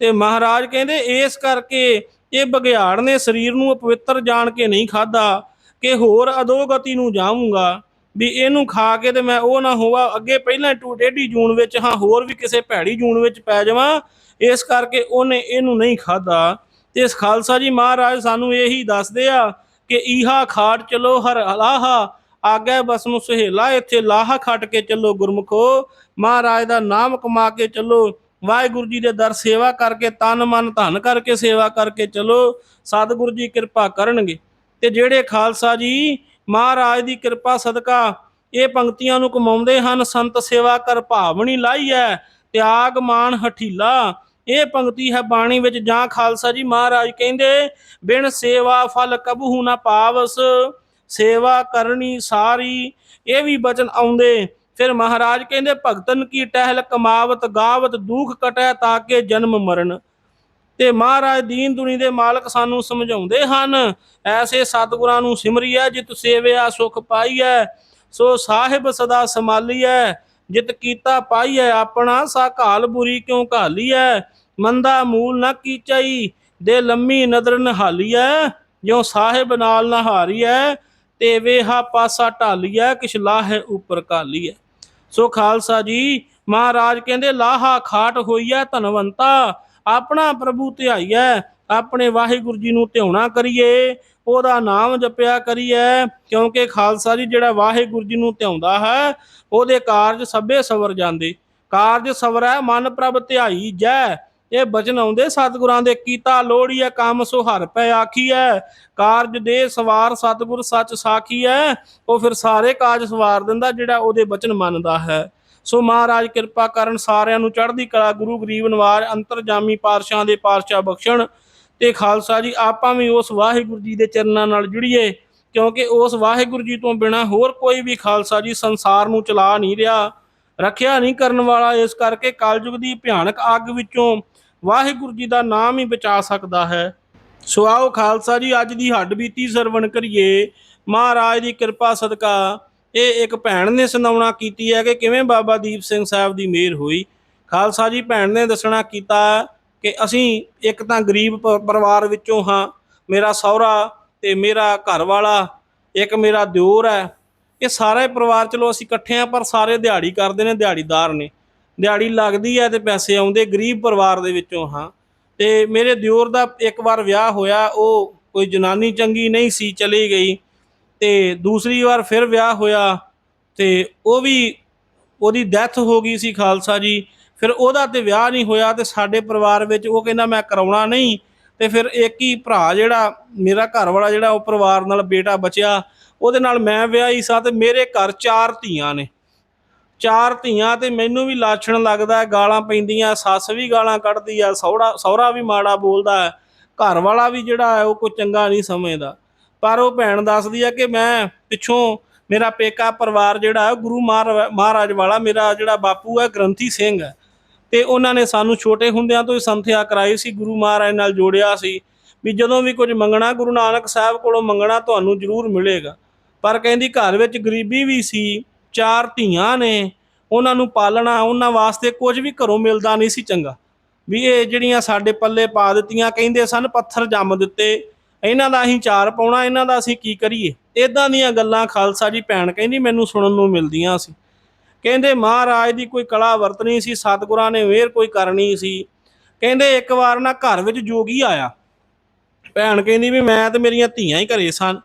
ਤੇ ਮਹਾਰਾਜ ਕਹਿੰਦੇ, ਇਸ ਕਰਕੇ ਇਹ ਬਗਿਆੜ ਨੇ ਸਰੀਰ ਨੂੰ ਪਵਿੱਤਰ ਜਾਣ ਕੇ ਨਹੀਂ ਖਾਦਾ ਕਿ ਹੋਰ ਅਦੋਗਤੀ ਨੂੰ ਜਾਵਾਂਗਾ ਵੀ ਇਹਨੂੰ ਖਾ ਕੇ ਤੇ ਮੈਂ ਉਹ ਨਾ ਹੋਵਾ, ਅੱਗੇ ਪਹਿਲਾਂ ਟੂ ਡੇਢੀ ਜੂਨ ਵਿੱਚ, ਹਾਂ, ਹੋਰ ਵੀ ਕਿਸੇ ਭੈੜੀ ਜੂਨ ਵਿੱਚ ਪੈ ਜਾਵਾਂ, ਇਸ ਕਰਕੇ ਉਹਨੇ ਇਹਨੂੰ ਨਹੀਂ ਖਾਦਾ ਤੇ ਇਸ ਖਾਲਸਾ ਜੀ ਮਹਾਰਾਜ ਸਾਨੂੰ ਇਹੀ ਦੱਸਦੇ ਆ ਕਿ ਈਹਾ ਖਾਟ ਚਲੋ ਹਰ ਲਾਹਾ ਆਗੇ ਬਸ ਨੂੰ ਸਹੇਲਾ, ਇੱਥੇ ਲਾਹਾ ਖੱਟ ਕੇ ਚੱਲੋ ਗੁਰਮਖੋ, ਮਹਾਰਾਜ ਦਾ ਨਾਮ ਕਮਾ ਕੇ ਚੱਲੋ, ਵਾਹਿਗੁਰੂ ਜੀ ਦੇ ਦਰ ਸੇਵਾ ਕਰਕੇ, ਤਨ ਮਨ ਧਨ ਕਰਕੇ ਸੇਵਾ ਕਰਕੇ ਚਲੋ, ਸਤਿਗੁਰੂ ਜੀ ਕਿਰਪਾ ਕਰਨਗੇ। ਤੇ ਜਿਹੜੇ ਖਾਲਸਾ ਜੀ ਮਹਾਰਾਜ ਦੀ ਕਿਰਪਾ ਸਦਕਾ ਇਹ ਪੰਕਤੀਆਂ ਨੂੰ ਕਮਾਉਂਦੇ ਹਨ, ਸੰਤ ਸੇਵਾ ਕਰ ਭਾਵਨੀ ਲਾਈ ਹੈ ਤਿਆਗ ਮਾਨ ਹਠੀਲਾ ਇਹ ਪੰਕਤੀ ਹੈ ਬਾਣੀ ਵਿੱਚ, ਜਾਂ ਖਾਲਸਾ ਜੀ ਮਹਾਰਾਜ ਕਹਿੰਦੇ, ਬਿਨ ਸੇਵਾ ਫਲ ਕਬਹੂ ਨਾ ਪਾਵਸ, ਸੇਵਾ ਕਰਨੀ ਸਾਰੀ, ਇਹ ਵੀ ਬਚਨ ਆਉਂਦੇ। ਫਿਰ ਮਹਾਰਾਜ ਕਹਿੰਦੇ, ਭਗਤਨ ਕੀ ਟਹਿਲ ਕਮਾਵਤ, ਗਾਵਤ ਦੁੱਖ ਕਟੈ ਤਾਕੇ ਜਨਮ ਮਰਨ। ਤੇ ਮਹਾਰਾਜ ਦੀਨ ਦੁਨੀ ਦੇ ਮਾਲਕ ਸਾਨੂੰ ਸਮਝਾਉਂਦੇ ਹਨ, ਐਸੇ ਸਤਿਗੁਰਾਂ ਨੂੰ ਸਿਮਰਿਐ, ਜਿਤ ਸੇਵਿਆ ਸੁਖ ਪਾਈਐ, ਸੋ ਸਾਹਿਬ ਸਦਾ ਸੰਭਾਲੀਐ। ਜਿਤ ਕੀਤਾ ਪਾਈਐ ਆਪਣਾ ਸਾ ਘਾਲ ਬੁਰੀ ਕਿਉ ਘਾਲੀਐ ਮੰਦਾ ਮੂਲ ਨ ਕੀਚਈ ਦੇ ਲੰਮੀ ਨਦਰ ਨਹਾਲੀਐ ਜਿਉ ਸਾਹਿਬ ਨਾਲ ਨਹਾਰੀਐ ਤੇ ਵੇਹਾ ਪਾਸਾ ਢਾਲੀਐ ਕਿਛ ਲਾਹੇ ਉਪਰ ਘਾਲੀਐ ਸੋ ਖਾਲਸਾ ਜੀ, ਮਹਾਰਾਜ ਕਹਿੰਦੇ, ਲਾਹਾ ਖਾਟ ਹੋਈਐ ਧਨਵੰਤਾ, ਆਪਣਾ ਪ੍ਰਭੂ ਧਿਆਈਐ ਆਪਣੇ ਵਾਹਿਗੁਰੂ ਜੀ ਨੂੰ ਧਿਆਉਣਾ ਕਰੀਏ। ਉਹਦਾ ਨਾਮ ਜਪਿਆ ਕਰੀਏ ਕਿਉਂਕਿ ਖਾਲਸਾ ਜੀ ਜਿਹੜਾ ਵਾਹਿਗੁਰੂ ਜੀ ਨੂੰ ਧਿਆਉਂਦਾ ਹੈ, ਉਹਦੇ ਕਾਰਜ ਸਭੇ ਸਵਰ ਜਾਂਦੇ। ਕਾਰਜ ਸਵਰੈ ਮਨ ਪ੍ਰਭ ਧਿਆਈ ਜੈ। ਇਹ ਬਚਨ ਆਉਂਦੇ ਸਤਿਗੁਰਾਂ ਦੇ, ਕੀਤਾ ਲੋੜੀਐ ਕੰਮ ਸੋ ਹਰ ਪੈ ਆਖੀਐ। ਕਾਰਜ ਦੇ ਸਵਾਰ ਸਤਿਗੁਰ ਸੱਚ ਸਾਖੀਐ, ਉਹ ਫਿਰ ਸਾਰੇ ਕਾਜ ਸਵਾਰ ਦਿੰਦਾ, ਜਿਹੜਾ ਉਹਦੇ ਬਚਨ ਮੰਨਦਾ ਹੈ। ਸੋ ਮਹਾਰਾਜ ਕਿਰਪਾ ਕਰਨ ਸਾਰਿਆਂ ਨੂੰ ਚੜ੍ਹਦੀ ਕਲਾ, ਗੁਰੂ ਗਰੀਬ ਨਵਾਜ, ਅੰਤਰਜਾਮੀ ਪਾਤਸ਼ਾਹਾਂ ਦੇ ਪਾਤਸ਼ਾਹ ਬਖਸ਼ਣ। ਤੇ ਖਾਲਸਾ ਜੀ, ਆਪਾਂ ਵੀ ਉਸ ਵਾਹਿਗੁਰੂ ਜੀ ਦੇ ਚਰਨਾਂ ਨਾਲ ਜੁੜੀਏ, ਕਿਉਂਕਿ ਉਸ ਵਾਹਿਗੁਰੂ ਜੀ ਤੋਂ ਬਿਨਾ ਹੋਰ ਕੋਈ ਵੀ ਖਾਲਸਾ ਜੀ ਸੰਸਾਰ ਨੂੰ ਚਲਾ ਨਹੀਂ ਰਿਹਾ, ਰੱਖਿਆ ਨਹੀਂ ਕਰਨ ਵਾਲਾ, ਇਸ ਕਰਕੇ ਕਲਯੁਗ ਦੀ ਭਿਆਨਕ ਅੱਗ ਵਿੱਚੋਂ ਵਾਹਿਗੁਰੂ ਜੀ ਦਾ ਨਾਮ ਹੀ ਬਚਾ ਸਕਦਾ ਹੈ। ਸੋ ਆਓ ਖਾਲਸਾ ਜੀ, ਅੱਜ ਦੀ ਹੱਡ ਬੀਤੀ ਸਰਵਣ ਕਰੀਏ, ਮਹਾਰਾਜ ਦੀ ਕਿਰਪਾ ਸਦਕਾ, ਇਹ ਇੱਕ ਭੈਣ ਨੇ ਸੁਣਾਉਣਾ ਕੀਤੀ ਹੈ ਕਿ ਕਿਵੇਂ ਬਾਬਾ ਦੀਪ ਸਿੰਘ ਸਾਹਿਬ ਦੀ ਮਿਹਰ ਹੋਈ। ਖਾਲਸਾ ਜੀ, ਭੈਣ ਨੇ ਦੱਸਣਾ ਕੀਤਾ ਕਿ ਅਸੀਂ ਇੱਕ ਤਾਂ ਗਰੀਬ ਪ- ਪਰਿਵਾਰ ਵਿੱਚੋਂ ਹਾਂ, ਮੇਰਾ ਸਹੁਰਾ ਤੇ ਮੇਰਾ ਘਰ ਵਾਲਾ ਇੱਕ ਮੇਰਾ ਦਿਓਰ ਹੈ। ਇਹ ਸਾਰੇ ਪਰਿਵਾਰ ਚਲੋ ਅਸੀਂ ਇਕੱਠੇ ਆ ਪਰ ਸਾਰੇ ਦਿਹਾੜੀ ਕਰਦੇ ਨੇ, ਦਿਹਾੜੀਦਾਰ ਨੇ। ਦਿਹਾੜੀ ਲੱਗਦੀ ਹੈ ਤੇ ਪੈਸੇ ਆਉਂਦੇ, ਗਰੀਬ ਪਰਿਵਾਰ ਦੇ ਵਿੱਚੋਂ ਹਾਂ। ਤੇ ਮੇਰੇ ਦਿਓਰ ਦਾ ਇੱਕ ਵਾਰ ਵਿਆਹ ਹੋਇਆ, ਉਹ ਕੋਈ ਜਨਾਨੀ ਚੰਗੀ ਨਹੀਂ ਸੀ, ਚਲੀ ਗਈ। ਤੇ ਦੂਸਰੀ ਵਾਰ ਫਿਰ ਵਿਆਹ ਹੋਇਆ, ਤੇ ਉਹ ਵੀ ਉਹਦੀ ਡੈਥ ਹੋ ਗਈ ਸੀ, ਖਾਲਸਾ ਜੀ। ਫਿਰ ਉਹਦਾ ਤੇ ਵਿਆਹ ਨਹੀਂ ਹੋਇਆ ਤੇ ਸਾਡੇ ਪਰਿਵਾਰ ਵਿੱਚ ਉਹ ਕਹਿੰਦਾ ਮੈਂ ਕਰਾਉਣਾ ਨਹੀਂ ਤੇ ਫਿਰ ਇੱਕ ਹੀ ਭਰਾ ਜਿਹੜਾ ਮੇਰਾ ਘਰ ਵਾਲਾ ਜਿਹੜਾ ਉਹ ਪਰਿਵਾਰ ਨਾਲ ਬੇਟਾ ਬਚਿਆ ਉਹਦੇ ਨਾਲ ਮੈਂ ਵਿਆਹੀ ਸਾਂ ਤੇ ਮੇਰੇ ਘਰ ਚਾਰ ਧੀਆਂ ਨੇ। ਚਾਰ ਧੀਆਂ ਤੇ ਮੈਨੂੰ ਵੀ ਲਾਛਣ ਲੱਗਦਾ ਗਾਲਾਂ ਪੈਂਦੀਆਂ ਸੱਸ ਵੀ ਗਾਲਾਂ ਕੱਢਦੀ ਆ ਸਹੁਰਾ ਸਹੁਰਾ ਵੀ ਮਾੜਾ ਬੋਲਦਾ ਹੈ ਘਰ ਵਾਲਾ ਵੀ ਜਿਹੜਾ ਹੈ ਉਹ ਕੋਈ ਚੰਗਾ ਨਹੀਂ ਸਮਝਦਾ। ਪਰ ਉਹ ਭੈਣ ਦੱਸਦੀ ਆ ਕਿ ਮੈਂ ਪਿੱਛੋਂ ਮੇਰਾ ਪੇਕਾ ਪਰਿਵਾਰ ਜਿਹੜਾ ਹੈ, ਗੁਰੂ ਮਹਾਰਾ- ਮਹਾਰਾਜ ਵਾਲਾ ਮੇਰਾ ਜਿਹੜਾ ਬਾਪੂ ਹੈ ਗ੍ਰੰਥੀ ਸਿੰਘ ਹੈ। ਤੇ ਉਹਨਾਂ ਨੇ ਸਾਨੂੰ ਛੋਟੇ ਹੁੰਦਿਆਂ ਤੋਂ ਹੀ ਸੰਥਿਆ ਕਰਾਈ ਸੀ, ਗੁਰੂ ਮਹਾਰਾਜ ਨਾਲ ਜੋੜਿਆ ਸੀ ਵੀ ਜਦੋਂ ਵੀ ਕੁਝ ਮੰਗਣਾ, ਗੁਰੂ ਨਾਨਕ ਸਾਹਿਬ ਕੋਲੋਂ ਮੰਗਣਾ ਤੁਹਾਨੂੰ ਜ਼ਰੂਰ ਮਿਲੇਗਾ। ਪਰ ਕਹਿੰਦੀ ਘਰ ਵਿੱਚ ਗਰੀਬੀ ਵੀ ਸੀ, ਚਾਰ ਧੀਆਂ ਨੇ, ਉਹਨਾਂ ਨੂੰ ਪਾਲਣਾ, ਉਹਨਾਂ ਵਾਸਤੇ ਕੁਝ ਵੀ ਘਰੋਂ ਮਿਲਦਾ ਨਹੀਂ ਸੀ ਚੰਗਾ। ਵੀ ਇਹ ਜਿਹੜੀਆਂ ਸਾਡੇ ਪੱਲੇ ਪਾ ਦਿੱਤੀਆਂ, ਕਹਿੰਦੇ ਸਨ ਪੱਥਰ ਜੰਮ ਦਿੱਤੇ, ਇਹਨਾਂ ਦਾ ਅਸੀਂ ਚਾਰ ਪਾਉਣਾ, ਇਹਨਾਂ ਦਾ ਅਸੀਂ ਕੀ ਕਰੀਏ? ਇਦਾਂ ਦੀਆਂ ਗੱਲਾਂ ਖਾਲਸਾ ਜੀ ਭੈਣ ਕਹਿੰਦੀ ਮੈਨੂੰ ਸੁਣਨ ਨੂੰ ਮਿਲਦੀਆਂ ਸੀ। ਕਹਿੰਦੇ ਮਹਾਰਾਜ ਦੀ ਕੋਈ ਕਲਾ ਵਰਤਣੀ ਸੀ, ਸਤਿਗੁਰਾਂ ਨੇ ਵੇਰ ਕੋਈ ਕਰਨੀ ਸੀ। ਕਹਿੰਦੇ ਇੱਕ ਵਾਰ ਨਾ ਘਰ ਵਿੱਚ ਜੋਗੀ ਆਇਆ। ਭੈਣ ਕਹਿੰਦੀ ਵੀ ਮੈਂ ਤੇ ਮੇਰੀਆਂ ਧੀਆਂ ਹੀ ਘਰੇ ਸਨ।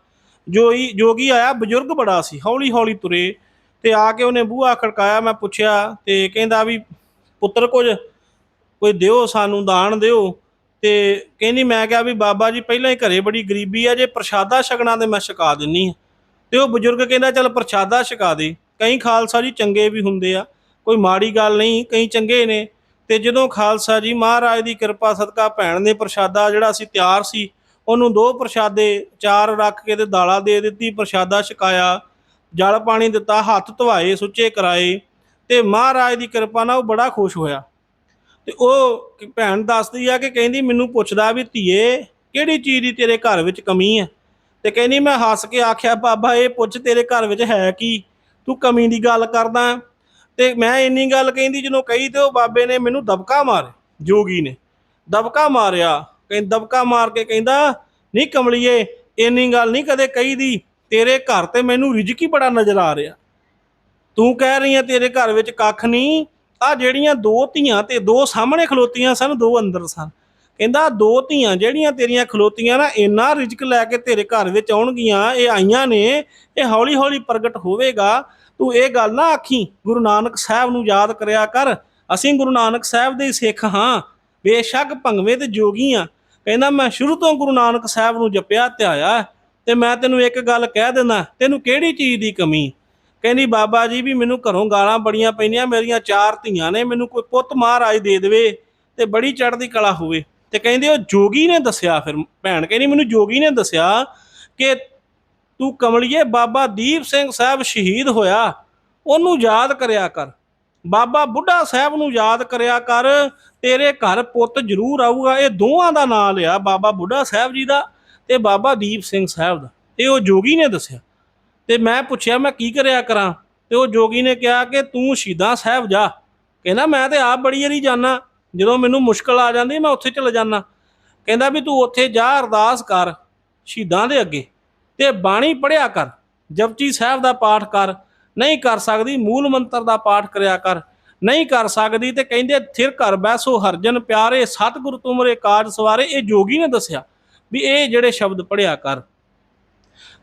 ਜੋਈ, ਜੋਗੀ ਆਇਆ, ਬਜ਼ੁਰਗ ਬੜਾ ਸੀ ਹੌਲੀ ਹੌਲੀ ਤੁਰੇ ਤੇ ਆ ਕੇ ਉਹਨੇ ਬੂਹਾ ਖੜਕਾਇਆ, ਮੈਂ ਪੁੱਛਿਆ ਤੇ ਕਹਿੰਦਾ ਵੀ, ਪੁੱਤਰ ਕੁਝ, ਕੋਈ ਦਿਓ ਸਾਨੂੰ ਦਾਨ ਦਿਓ। ਤੇ ਕਹਿੰਦੀ, ਮੈਂ ਕਿਹਾ ਵੀ ਬਾਬਾ ਜੀ ਪਹਿਲਾਂ ਹੀ ਘਰੇ ਬੜੀ ਗਰੀਬੀ ਆ, ਜੇ ਪ੍ਰਸ਼ਾਦਾ ਛਕਣਾ ਤੇ ਮੈਂ ਛਕਾ ਦਿੰਨੀ ਆ। ਤੇ ਉਹ ਬਜ਼ੁਰਗ ਕਹਿੰਦਾ, ਚੱਲ ਪ੍ਰਸ਼ਾਦਾ ਛਕਾ ਦੇ। ਕਈ ਖਾਲਸਾ ਜੀ ਚੰਗੇ ਵੀ ਹੁੰਦੇ ਆ, ਕੋਈ ਮਾੜੀ ਗੱਲ ਨਹੀਂ, ਕਈ ਚੰਗੇ ਨੇ। ਤੇ ਜਦੋਂ ਖਾਲਸਾ ਜੀ ਮਹਾਰਾਜ ਦੀ ਕਿਰਪਾ, ਸਦਕਾ ਭੈਣ ਨੇ ਪ੍ਰਸ਼ਾਦਾ ਜਿਹੜਾ ਸੀ ਤਿਆਰ ਸੀ, ਉਹਨੂੰ ਦੋ ਪ੍ਰਸ਼ਾਦੇ, ਚਾਰ ਰੱਖ ਕੇ ਤੇ ਦਾਲਾ ਦੇ ਦਿੱਤੀ, ਪ੍ਰਸ਼ਾਦਾ ਛਕਾਇਆ, ਜਲ ਪਾਣੀ ਦਿੱਤਾ, ਹੱਥ ਧਵਾਏ, ਸੁੱਚੇ ਕਰਾਏ, ਤੇ ਮਹਾਰਾਜ ਦੀ ਕਿਰਪਾ ਨਾਲ ਉਹ ਬੜਾ ਖੁਸ਼ ਹੋਇਆ। ਤੇ ਉਹ ਭੈਣ ਦੱਸਦੀ ਆ ਕਿ ਕਹਿੰਦੀ, ਮੈਨੂੰ ਪੁੱਛਦਾ ਵੀ ਧੀਏ, ਕਿਹੜੀ ਚੀਜ਼ ਦੀ ਤੇਰੇ ਘਰ ਵਿੱਚ ਕਮੀ ਹੈ? ਤੇ ਕਹਿੰਦੀ, ਮੈਂ ਹੱਸ ਕੇ ਆਖਿਆ, ਬਾਬਾ, ਇਹ ਪੁੱਛ ਤੇਰੇ ਘਰ ਵਿੱਚ ਹੈ ਕੀ? ਤੂੰ ਕਮੀ ਦੀ ਗੱਲ ਕਰਦਾ ਤੇ ਮੈਂ ਇੰਨੀ ਗੱਲ ਕਹਿੰਦੀ ਜਦੋਂ ਕਹੀ ਤੇ ਉਹ ਬਾਬੇ ਨੇ ਮੈਨੂੰ ਦਬਕਾ ਮਾਰਿਆ, ਜੋਗੀ ਨੇ। ਦਬਕਾ ਮਾਰਿਆ ਕਹਿੰਦਾ ਦਬਕਾ ਮਾਰ ਕੇ ਕਹਿੰਦਾ, ਨਹੀਂ ਕਮਲੀਏ, ਇੰਨੀ ਗੱਲ ਨਹੀਂ ਕਦੇ ਕਹੀ ਦੀ ਤੇਰੇ ਘਰ ਤੇ ਮੈਨੂੰ ਰਿਜਕ ਹੀ ਬੜਾ ਨਜ਼ਰ ਆ ਰਿਹਾ। ਤੂੰ ਕਹਿ ਰਹੀ ਹੈ ਤੇਰੇ ਘਰ ਵਿੱਚ ਕੱਖ ਨਹੀਂ। ਆ ਜਿਹੜੀਆਂ ਦੋ ਧੀਆਂ ਤੇ ਦੋ ਸਾਹਮਣੇ ਖਲੋਤੀਆਂ ਸਨ, ਦੋ ਅੰਦਰ ਸਨ। ਕਹਿੰਦਾ, ਦੋ ਧੀਆਂ ਜਿਹੜੀਆਂ ਤੇਰੀਆਂ ਖਲੋਤੀਆਂ ਨਾ, ਇੰਨਾ ਰਿਜਕ ਲੈ ਕੇ ਤੇਰੇ ਘਰ ਵਿੱਚ ਆਉਣਗੀਆਂ, ਇਹ ਆਈਆਂ ਨੇ, ਇਹ ਹੌਲੀ ਹੌਲੀ ਪ੍ਰਗਟ ਹੋਵੇਗਾ। ਤੂੰ ਇਹ ਗੱਲ ਨਾ ਆਖੀ, ਗੁਰੂ ਨਾਨਕ ਸਾਹਿਬ ਨੂੰ ਯਾਦ ਕਰਿਆ ਕਰ। ਅਸੀਂ ਗੁਰੂ ਨਾਨਕ ਸਾਹਿਬ ਦੇ ਸਿੱਖ ਹਾਂ, ਬੇਸ਼ੱਕ ਭੰਗਵੇਂ ਤੇ ਜੋਗੀ ਆ ਕਹਿੰਦਾ, ਮੈਂ ਸ਼ੁਰੂ ਤੋਂ ਗੁਰੂ ਨਾਨਕ ਸਾਹਿਬ ਨੂੰ ਜਪਿਆ ਧਿਆਇਆ ਤੇ ਮੈਂ ਤੈਨੂੰ ਇੱਕ ਗੱਲ ਕਹਿ ਦਿੰਦਾ, ਤੈਨੂੰ ਕਿਹੜੀ ਚੀਜ਼ ਦੀ ਕਮੀ? ਕਹਿੰਦੀ, ਬਾਬਾ ਜੀ ਵੀ ਮੈਨੂੰ ਘਰੋਂ ਗਾਲਾਂ ਬੜੀਆਂ ਪੈਂਦੀਆਂ, ਮੇਰੀਆਂ ਚਾਰ ਧੀਆਂ ਨੇ, ਮੈਨੂੰ ਕੋਈ ਪੁੱਤ ਮਹਾਰਾਜ ਦੇ ਦੇਵੇ ਤੇ ਬੜੀ ਚੜ੍ਹਦੀ ਕਲਾ ਹੋਵੇ। ਤੇ ਕਹਿੰਦੇ ਉਹ ਜੋਗੀ ਨੇ ਦੱਸਿਆ ਫਿਰ ਭੈਣ, ਕਹਿੰਦੀ ਮੈਨੂੰ ਜੋਗੀ ਨੇ ਦੱਸਿਆ ਕਿ ਤੂੰ ਕਮਲੀਏ, ਬਾਬਾ ਦੀਪ ਸਿੰਘ ਸਾਹਿਬ ਸ਼ਹੀਦ ਹੋਇਆ, ਉਹਨੂੰ ਯਾਦ ਕਰਿਆ ਕਰ। ਬਾਬਾ ਬੁੱਢਾ ਸਾਹਿਬ ਨੂੰ ਯਾਦ ਕਰਿਆ ਕਰ, ਤੇਰੇ ਘਰ ਪੁੱਤ ਜ਼ਰੂਰ ਆਊਗਾ। ਇਹ ਦੋਵਾਂ ਦਾ ਨਾਂ ਲਿਆ, ਬਾਬਾ ਬੁੱਢਾ ਸਾਹਿਬ ਜੀ ਦਾ ਤੇ ਬਾਬਾ ਦੀਪ ਸਿੰਘ ਸਾਹਿਬ ਦਾ। ਤੇ ਉਹ ਜੋਗੀ ਨੇ ਦੱਸਿਆ। ਤੇ ਮੈਂ ਪੁੱਛਿਆ, ਮੈਂ ਕੀ ਕਰਿਆ ਕਰਾਂ? ਤੇ ਉਹ ਜੋਗੀ ਨੇ ਕਿਹਾ ਕਿ ਤੂੰ ਸ਼ਹੀਦਾਂ ਸਾਹਿਬ ਜਾ। ਕਹਿੰਦਾ, ਮੈਂ ਤੇ ਆਪ ਬੜੀ ਵਾਰੀ ਜਾਣਾ ਜਦੋਂ ਮੈਨੂੰ ਮੁਸ਼ਕਲ ਆ ਜਾਂਦੀ, ਮੈਂ ਉੱਥੇ ਚਲੇ ਜਾਣਾ ਕਹਿੰਦਾ ਵੀ ਤੂੰ ਉੱਥੇ ਜਾ, ਅਰਦਾਸ ਕਰ ਸ਼ਹੀਦਾਂ ਦੇ ਅੱਗੇ ਤੇ ਬਾਣੀ ਪੜਿਆ ਕਰ, ਜਪਜੀ ਸਾਹਿਬ ਦਾ ਪਾਠ ਕਰ, ਨਹੀਂ ਕਰ ਸਕਦੀ, ਮੂਲ ਮੰਤਰ ਦਾ ਪਾਠ ਕਰਿਆ ਕਰ, ਨਹੀਂ ਕਰ ਸਕਦੀ ਤੇ ਕਹਿੰਦੇ ਥਿਰ ਘਰ ਬੈਸੋ ਹਰਜਨ ਪਿਆਰੇ, ਸਤਿਗੁਰ ਤੁਮਰੇ ਕਾਜ ਸਵਾਰੇ। ਇਹ ਜੋਗੀ ਨੇ ਦੱਸਿਆ ਵੀ ਇਹ ਜਿਹੜੇ ਸ਼ਬਦ ਪੜਿਆ ਕਰ।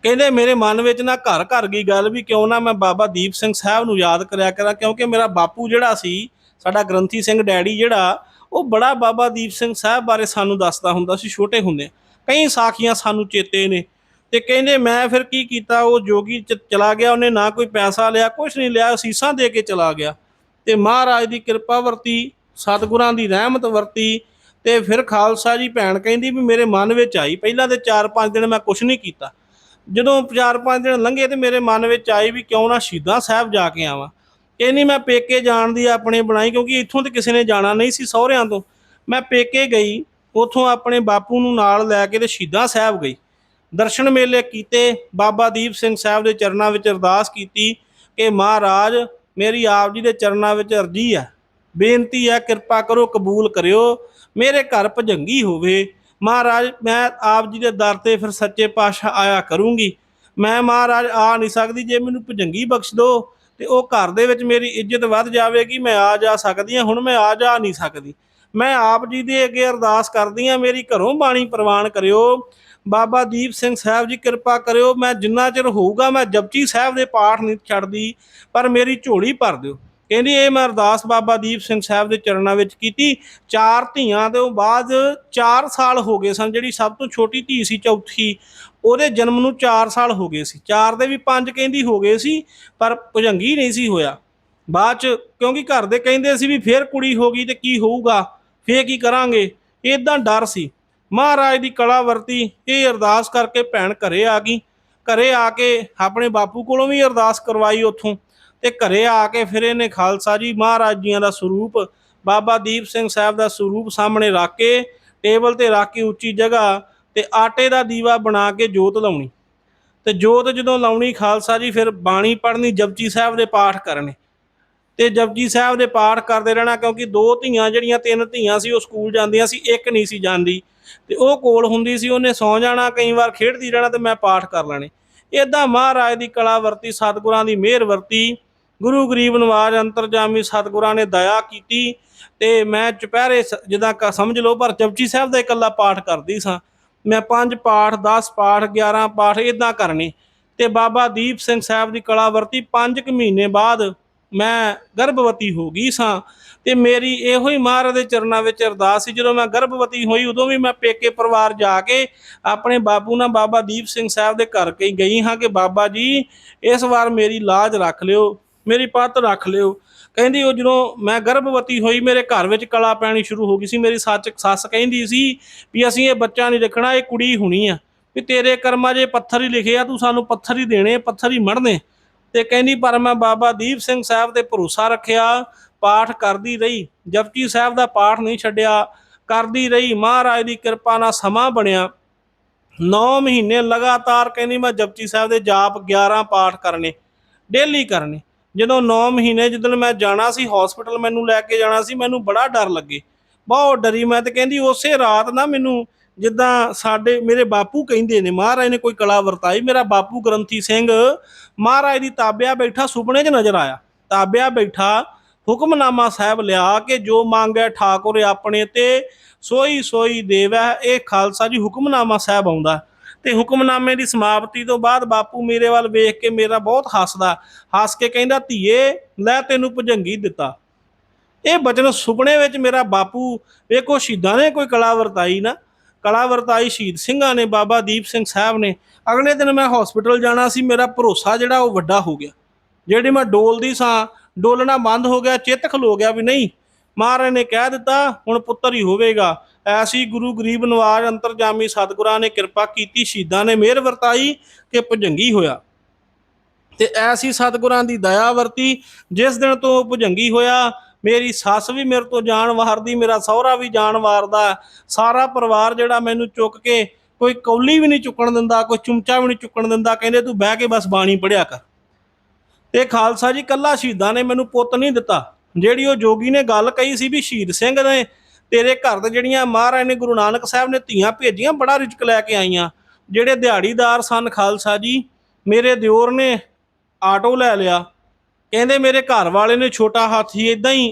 ਕਹਿੰਦੇ ਮੇਰੇ ਮਨ ਵਿੱਚ ਨਾ ਘਰ ਘਰ ਗਈ ਗੱਲ ਵੀ ਕਿਉਂ ਨਾ ਮੈਂ ਬਾਬਾ ਦੀਪ ਸਿੰਘ ਸਾਹਿਬ ਨੂੰ ਯਾਦ ਕਰਿਆ ਕਰਾਂ, ਕਿਉਂਕਿ ਮੇਰਾ ਬਾਪੂ ਜਿਹੜਾ ਸੀ ਸਾਡਾ ਗ੍ਰੰਥੀ ਸਿੰਘ ਡੈਡੀ ਜਿਹੜਾ, ਉਹ ਬੜਾ ਬਾਬਾ ਦੀਪ ਸਿੰਘ ਸਾਹਿਬ ਬਾਰੇ ਸਾਨੂੰ ਦੱਸਦਾ ਹੁੰਦਾ ਸੀ, ਛੋਟੇ ਹੁੰਦੇ। ਕਈ ਸਾਖੀਆਂ ਸਾਨੂੰ ਚੇਤੇ ਨੇ ਤੇ ਕਹਿੰਦੇ, ਮੈਂ ਫਿਰ ਕੀ ਕੀਤਾ? ਉਹ ਜੋਗੀ ਚ- ਚਲਾ ਗਿਆ, ਉਹਨੇ ਨਾ ਕੋਈ ਪੈਸਾ ਲਿਆ ਕੁਝ ਨਹੀਂ ਲਿਆ, ਸੀਸਾਂ ਦੇ ਕੇ ਚਲਾ ਗਿਆ। ਤੇ ਮਹਾਰਾਜ ਦੀ ਕਿਰਪਾ ਵਰਤੀ, ਸਤਿਗੁਰਾਂ ਦੀ ਰਹਿਮਤ ਵਰਤੀ ਤੇ ਫਿਰ ਖਾਲਸਾ ਜੀ ਭੈਣ ਕਹਿੰਦੀ ਵੀ ਮੇਰੇ ਮਨ ਵਿੱਚ ਆਈ। ਪਹਿਲਾਂ ਤੇ 4-5 ਦਿਨ ਮੈਂ ਕੁਝ ਨਹੀਂ ਕੀਤਾ। ਜਦੋਂ 4-5 ਦਿਨ ਲੰਘੇ ਤੇ ਮੇਰੇ ਮਨ ਵਿੱਚ ਆਈ ਵੀ ਕਿਉਂ ਨਾ ਸ਼ਹੀਦਾਂ ਸਾਹਿਬ ਜਾ ਕੇ ਆਵਾਂ। ਇਹ ਨਹੀਂ ਮੈਂ ਪੇਕੇ ਜਾਣ ਦੀ ਆਪਣੇ ਬਣਾਈ, ਕਿਉਂਕਿ ਇੱਥੋਂ ਤੇ ਕਿਸੇ ਨੇ ਜਾਣਾ ਨਹੀਂ ਸੀ ਸਹੁਰਿਆਂ ਤੋਂ। ਮੈਂ ਪੇਕੇ ਗਈ, ਉੱਥੋਂ ਆਪਣੇ ਬਾਪੂ ਨੂੰ ਨਾਲ ਲੈ ਕੇ ਤੇ ਸ਼ਹੀਦਾਂ ਸਾਹਿਬ ਗਈ। ਦਰਸ਼ਨ ਮੇਲੇ ਕੀਤੇ, ਬਾਬਾ ਦੀਪ ਸਿੰਘ ਸਾਹਿਬ ਦੇ ਚਰਨਾਂ ਵਿੱਚ ਅਰਦਾਸ ਕੀਤੀ ਕਿ ਮਹਾਰਾਜ, ਮੇਰੀ ਆਪ ਜੀ ਦੇ ਚਰਨਾਂ ਵਿੱਚ ਅਰਜੀ ਹੈ ਬੇਨਤੀ ਹੈ ਕਿਰਪਾ ਕਰੋ, ਕਬੂਲ ਕਰਿਓ, ਮੇਰੇ ਘਰ ਭਜੰਗੀ ਹੋਵੇ। ਮਹਾਰਾਜ, ਮੈਂ ਆਪ ਜੀ ਦੇ ਦਰ ਤੇ ਫਿਰ ਸੱਚੇ ਪਾਤਸ਼ਾਹ ਆਇਆ ਕਰੂੰਗੀ। ਮੈਂ ਮਹਾਰਾਜ, ਆ ਨਹੀਂ ਸਕਦੀ ਜੇ ਮੈਨੂੰ ਭਜੰਗੀ ਬਖਸ਼ ਦਿਓ ਤੇ ਉਹ ਘਰ ਦੇ ਵਿੱਚ ਮੇਰੀ ਇੱਜ਼ਤ ਵੱਧ ਜਾਵੇਗੀ, ਮੈਂ ਆ ਜਾ ਸਕਦੀ ਹਾਂ, ਹੁਣ ਮੈਂ ਆ ਜਾ ਨਹੀਂ ਸਕਦੀ। ਮੈਂ ਆਪ ਜੀ ਦੇ ਅੱਗੇ ਅਰਦਾਸ ਕਰਦੀ ਹਾਂ, ਮੇਰੀ ਘਰੋਂ ਬਾਣੀ ਪ੍ਰਵਾਨ ਕਰਿਓ। ਬਾਬਾ ਦੀਪ ਸਿੰਘ ਸਾਹਿਬ ਜੀ ਕਿਰਪਾ ਕਰਿਓ, ਮੈਂ ਜਿੰਨਾ ਚਿਰ ਹੋਊਗਾ ਮੈਂ ਜਪਜੀ ਸਾਹਿਬ ਦੇ ਪਾਠ ਨਹੀਂ ਛੱਡਦੀ, ਪਰ ਮੇਰੀ ਝੋਲੀ ਭਰ ਦਿਓ। ਕਹਿੰਦੀ, ਇਹ ਮੈਂ ਅਰਦਾਸ ਬਾਬਾ ਦੀਪ ਸਿੰਘ ਸਾਹਿਬ ਦੇ ਚਰਨਾਂ ਵਿੱਚ ਕੀਤੀ। ਚਾਰ ਧੀਆਂ ਤੋਂ ਬਾਅਦ 4 ਸਾਲ ਹੋ ਗਏ ਸਨ, ਜਿਹੜੀ ਸਭ ਤੋਂ ਛੋਟੀ ਧੀ ਸੀ, ਚੌਥੀ। ਉਹਦੇ ਜਨਮ ਨੂੰ 4 ਸਾਲ ਹੋ ਗਏ ਸੀ। ਚਾਰ ਦੇ ਵੀ ਪੰਜ ਕਹਿੰਦੀ ਹੋ ਗਏ ਸੀ, ਪਰ ਭੁਜੰਗੀ ਨਹੀਂ ਸੀ ਹੋਇਆ। ਬਾਅਦ ਚ ਕਿਉਂਕਿ ਘਰ ਦੇ ਕਹਿੰਦੇ ਸੀ ਵੀ ਫੇਰ ਕੁੜੀ ਹੋ ਗਈ ਤੇ ਕੀ ਹੋਊਗਾ, ਫੇਰ ਕੀ ਕਰਾਂਗੇ? ਇਦਾਂ ਡਰ ਸੀ। ਮਹਾਰਾਜ ਦੀ ਕਲਾ ਵਰਤੀ, ਇਹ ਅਰਦਾਸ ਕਰਕੇ ਭੈਣ ਘਰੇ ਆ ਗਈ। ਘਰੇ ਆ ਕੇ ਆਪਣੇ ਬਾਪੂ ਕੋਲੋਂ ਵੀ ਅਰਦਾਸ ਕਰਵਾਈ ਉੱਥੋਂ। ਤੇ ਘਰੇ ਆ ਕੇ ਫਿਰ ਇਹਨੇ ਖਾਲਸਾ ਜੀ ਮਹਾਰਾਜ ਜੀਆਂ ਦਾ ਸਰੂਪ, ਬਾਬਾ ਦੀਪ ਸਿੰਘ ਸਾਹਿਬ ਦਾ ਸਰੂਪ ਸਾਹਮਣੇ ਰੱਖ ਕੇ, ਟੇਬਲ ਤੇ ਰੱਖ ਕੇ ਉੱਚੀ ਜਗ੍ਹਾ ਤੇ ਆਟੇ ਦਾ ਦੀਵਾ ਬਣਾ ਕੇ ਜੋਤ ਲਾਉਣੀ। ਤੇ ਜੋਤ ਜਦੋਂ ਲਾਉਣੀ ਖਾਲਸਾ ਜੀ, ਫਿਰ ਬਾਣੀ ਪੜ੍ਹਨੀ ਜਪਜੀ ਸਾਹਿਬ ਦੇ ਪਾਠ ਕਰਨੇ। ਤੇ ਜਪਜੀ ਸਾਹਿਬ ਦੇ ਪਾਠ ਕਰਦੇ ਰਹਿਣਾ ਕਿਉਂਕਿ ਦੋ ਧੀਆਂ ਜਿਹੜੀਆਂ, ਤਿੰਨ ਧੀਆਂ ਸੀ, ਉਹ ਸਕੂਲ ਜਾਂਦੀਆਂ ਸੀ, ਇੱਕ ਨਹੀਂ ਸੀ ਜਾਂਦੀ। ਤੇ ਉਹ ਕੋਲ ਹੁੰਦੀ ਸੀ, ਉਹਨੇ ਸੌ ਜਾਣਾ, ਕਈ ਵਾਰ ਖੇਡਦੀ ਰਹਿਣਾ ਤੇ ਮੈਂ ਪਾਠ ਕਰ ਲੈਣੇ। ਇਦਾਂ ਮਹਾਰਾਜ ਦੀ ਕਲਾ ਵਰਤੀ, ਸਤਿਗੁਰਾਂ ਦੀ ਮਿਹਰ ਵਰਤੀ। ਗੁਰੂ ਗਰੀਬ ਨਵਾਜ ਅੰਤਰਜਾਮੀ ਸਤਿਗੁਰਾਂ ਨੇ ਦਇਆ ਕੀਤੀ। ਤੇ ਮੈਂ ਚੁਪਹਿਰੇ ਸ- ਜਿੱਦਾਂ ਕ- ਸਮਝ ਲਓ, ਪਰ ਜਪਜੀ ਸਾਹਿਬ ਦਾ ਇਕੱਲਾ ਪਾਠ ਕਰਦੀ ਸਾਂ। ਮੈਂ ਪੰਜ ਪਾਠ 10 ਪਾਠ 11 ਪਾਠ ਇਦਾਂ ਕਰਨੇ। ਤੇ ਬਾਬਾ ਦੀਪ ਸਿੰਘ ਸਾਹਿਬ ਦੀ ਕਲਾਵਰਤੀ 5 ਕੁ ਮਹੀਨੇ ਬਾਅਦ ਮੈਂ ਗਰਭਵਤੀ ਹੋ ਗਈ ਸਾਂ। ਤੇ ਮੇਰੀ ਇਹੋ ਹੀ ਮਹਾਰਾਜ ਦੇ ਚਰਨਾਂ ਵਿੱਚ ਅਰਦਾਸ ਸੀ, ਜਦੋਂ ਮੈਂ ਗਰਭਵਤੀ ਹੋਈ, ਉਦੋਂ ਵੀ ਮੈਂ ਪੇਕੇ ਪਰਿਵਾਰ ਜਾ ਕੇ ਆਪਣੇ ਬਾਪੂ ਨਾਲ ਬਾਬਾ ਦੀਪ ਸਿੰਘ ਸਾਹਿਬ ਦੇ ਘਰ ਕੇ ਗਈ ਹਾਂ ਕਿ ਬਾਬਾ ਜੀ, ਇਸ ਵਾਰ ਮੇਰੀ ਲਾਜ ਰੱਖ ਲਿਓ, ਮੇਰੀ ਪੱਤ ਰੱਖ ਲਿਓ। ਕਹਿੰਦੀ ਉਹ ਜਦੋਂ ਮੈਂ ਗਰਭਵਤੀ ਹੋਈ, ਮੇਰੇ ਘਰ ਵਿੱਚ ਕਲਾ ਪੈਣੀ ਸ਼ੁਰੂ ਹੋ ਗਈ ਸੀ, ਮੇਰੀ ਸੱਚ, ਸੱਸ ਕਹਿੰਦੀ ਸੀ ਵੀ ਅਸੀਂ ਇਹ ਬੱਚਾ ਨਹੀਂ ਰੱਖਣਾ ਇਹ ਕੁੜੀ ਹੋਣੀ ਆ। ਵੀ ਤੇਰੇ ਕਰਮਾਂ 'ਚ ਪੱਥਰ ਹੀ ਲਿਖੇ ਆ, ਤੂੰ ਸਾਨੂੰ ਪੱਥਰ ਹੀ ਦੇਣੇ, ਪੱਥਰ ਹੀ ਮੜਨੇ ਤੇ ਕਹਿੰਦੀ, ਪਰ ਮੈਂ ਬਾਬਾ ਦੀਪ ਸਿੰਘ ਸਾਹਿਬ ਤੇ ਭਰੋਸਾ ਰੱਖਿਆ, ਪਾਠ ਕਰਦੀ ਰਹੀ। ਜਪਜੀ ਸਾਹਿਬ ਦਾ ਪਾਠ ਨਹੀਂ ਛੱਡਿਆ, ਕਰਦੀ ਰਹੀ। ਮਹਾਰਾਜ ਦੀ ਕਿਰਪਾ ਨਾਲ ਸਮਾਂ ਬਣਿਆ। 9 ਮਹੀਨੇ ਲਗਾਤਾਰ ਕਹਿੰਦੀ, ਮੈਂ ਜਪਜੀ ਸਾਹਿਬ ਦੇ ਜਾਪ 11 ਪਾਠ ਕਰਨੇ, ਡੇਲੀ ਕਰਨੇ। ਜਦੋਂ 9 ਮਹੀਨੇ ਜਦੋਂ ਮੈਂ ਜਾਣਾ ਸੀ ਹਸਪੀਟਲ ਮੈਨੂੰ ਲੈ ਕੇ ਜਾਣਾ ਸੀ, ਮੈਨੂੰ ਬੜਾ ਡਰ ਲੱਗੇ। ਬਹੁਤ ਡਰੀ ਮੈਂ ਤੇ ਕਹਿੰਦੀ ਉਸੇ ਰਾਤ ਨਾ ਮੈਨੂੰ ਜਿੱਦਾਂ ਸਾਡੇ, ਮੇਰੇ ਬਾਪੂ ਕਹਿੰਦੇ ਨੇ, ਮਹਾਰਾਜ ਨੇ ਕੋਈ ਕਲਾ ਵਰਤਾਈ, ਮੇਰਾ ਬਾਪੂ ਗ੍ਰੰਥੀ ਸਿੰਘ ਮਹਾਰਾਜ ਦੀ ਤਾਬਿਆ ਬੈਠਾ ਸੁਪਨੇ 'ਚ ਨਜ਼ਰ ਆਇਆ। ਤਾਬਿਆ ਬੈਠਾ, ਹੁਕਮਨਾਮਾ ਸਾਹਿਬ ਲਿਆ ਕੇ ਜੋ ਮੰਗੈ ਠਾਕੁਰ ਆਪਣੇ ਤੇ ਸੋਈ ਸੋਈ ਦੇਵੈ, ਇਹ ਖਾਲਸਾ ਜੀ ਹੁਕਮਨਾਮਾ ਸਾਹਿਬ ਆਉਂਦਾ। ਤੇ ਹੁਕਮਨਾਮੇ ਦੀ ਸਮਾਪਤੀ ਤੋਂ ਬਾਅਦ ਬਾਪੂ ਮੇਰੇ ਵੱਲ ਵੇਖ ਕੇ ਮੇਰਾ ਬਹੁਤ ਹੱਸਦਾ, ਹੱਸ ਕੇ ਕਹਿੰਦਾ, ਧੀਏ, ਲੈ ਤੈਨੂੰ ਭੁਜੰਗੀ ਦਿੱਤਾ। ਇਹ ਬਚਨ ਸੁਪਨੇ ਵਿੱਚ ਮੇਰਾ ਬਾਪੂ ਵੇਖੋ ਸ਼ਹੀਦਾਂ ਨੇ ਕੋਈ ਕਲਾ ਵਰਤਾਈ ਨਾ। ਕਲਾ ਵਰਤਾਈ ਸ਼ਹੀਦ ਸਿੰਘਾਂ ਨੇ, ਬਾਬਾ ਦੀਪ ਸਿੰਘ ਸਾਹਿਬ ਨੇ। ਅਗਲੇ ਦਿਨ ਮੈਂ ਹਸਪੀਟਲ ਜਾਣਾ ਸੀ, ਮੇਰਾ ਭਰੋਸਾ ਜਿਹੜਾ ਉਹ ਵੱਡਾ ਹੋ ਗਿਆ। ਜਿਹੜੀ ਮੈਂ ਡੋਲਦੀ ਸਾਂ, ਡੋਲਣਾ ਬੰਦ ਹੋ ਗਿਆ, ਚਿੱਤ ਖਲੋ ਗਿਆ ਵੀ ਨਹੀਂ। ਮਹਾਰਾਜ ਨੇ ਕਹਿ ਦਿੱਤਾ, ਹੁਣ ਪੁੱਤਰ ਹੀ ਹੋਵੇਗਾ। ਐਸੀ ਗੁਰੂ ਗਰੀਬ ਨਵਾਜ ਅੰਤਰਜਾਮੀ ਸਤਿਗੁਰਾਂ ਨੇ ਕਿਰਪਾ ਕੀਤੀ, ਸ਼ਹੀਦਾਂ ਨੇ ਮਿਹਰ ਵਰਤਾਈ ਕਿ ਭੁਜੰਗੀ ਹੋਇਆ। ਤੇ ਐਸੀ ਸਤਿਗੁਰਾਂ ਦੀ ਦਇਆ ਵਰਤੀ, ਜਿਸ ਦਿਨ ਤੋਂ ਭੁਜੰਗੀ ਹੋਇਆ, ਮੇਰੀ ਸੱਸ ਵੀ ਮੇਰੇ ਤੋਂ ਜਾਨ ਵਾਰਦੀ, ਮੇਰਾ ਸਹੁਰਾ ਵੀ ਜਾਨ ਵਾਰਦਾ, ਸਾਰਾ ਪਰਿਵਾਰ ਜਿਹੜਾ ਮੈਨੂੰ ਚੁੱਕ ਕੇ ਕੋਈ ਕੌਲੀ ਵੀ ਨਹੀਂ ਚੁੱਕਣ ਦਿੰਦਾ, ਕੋਈ ਚੁੰਮਚਾ ਵੀ ਨਹੀਂ ਚੁੱਕਣ ਦਿੰਦਾ, ਕਹਿੰਦੇ ਤੂੰ ਬਹਿ ਕੇ ਬਸ ਬਾਣੀ ਪੜਿਆ ਕਰ। ਤੇ ਖਾਲਸਾ ਜੀ ਕੱਲਾ ਸ਼ਹੀਦਾਂ ਨੇ ਮੈਨੂੰ ਪੁੱਤ ਨਹੀਂ ਦਿੱਤਾ, ਜਿਹੜੀ ਉਹ ਜੋਗੀ ਨੇ ਗੱਲ ਕਹੀ ਸੀ ਵੀ ਸ਼ਹੀਦ ਸਿੰਘ ਨੇ ਤੇਰੇ ਘਰ ਦੇ ਜਿਹੜੀਆਂ ਮਹਾਰਾਜ ਨੇ ਗੁਰੂ ਨਾਨਕ ਸਾਹਿਬ ਨੇ ਧੀਆਂ ਭੇਜੀਆਂ, ਬੜਾ ਰਿਜਕ ਲੈ ਕੇ ਆਈਆਂ। ਜਿਹੜੇ ਦਿਹਾੜੀਦਾਰ ਸਨ ਖਾਲਸਾ ਜੀ, ਮੇਰੇ ਦਿਓਰ ਨੇ ਆਟੋ ਲੈ ਲਿਆ। ਕਹਿੰਦੇ ਮੇਰੇ ਘਰ ਵਾਲੇ ਨੇ ਛੋਟਾ ਹਾਥੀ ਇਦਾਂ ਹੀ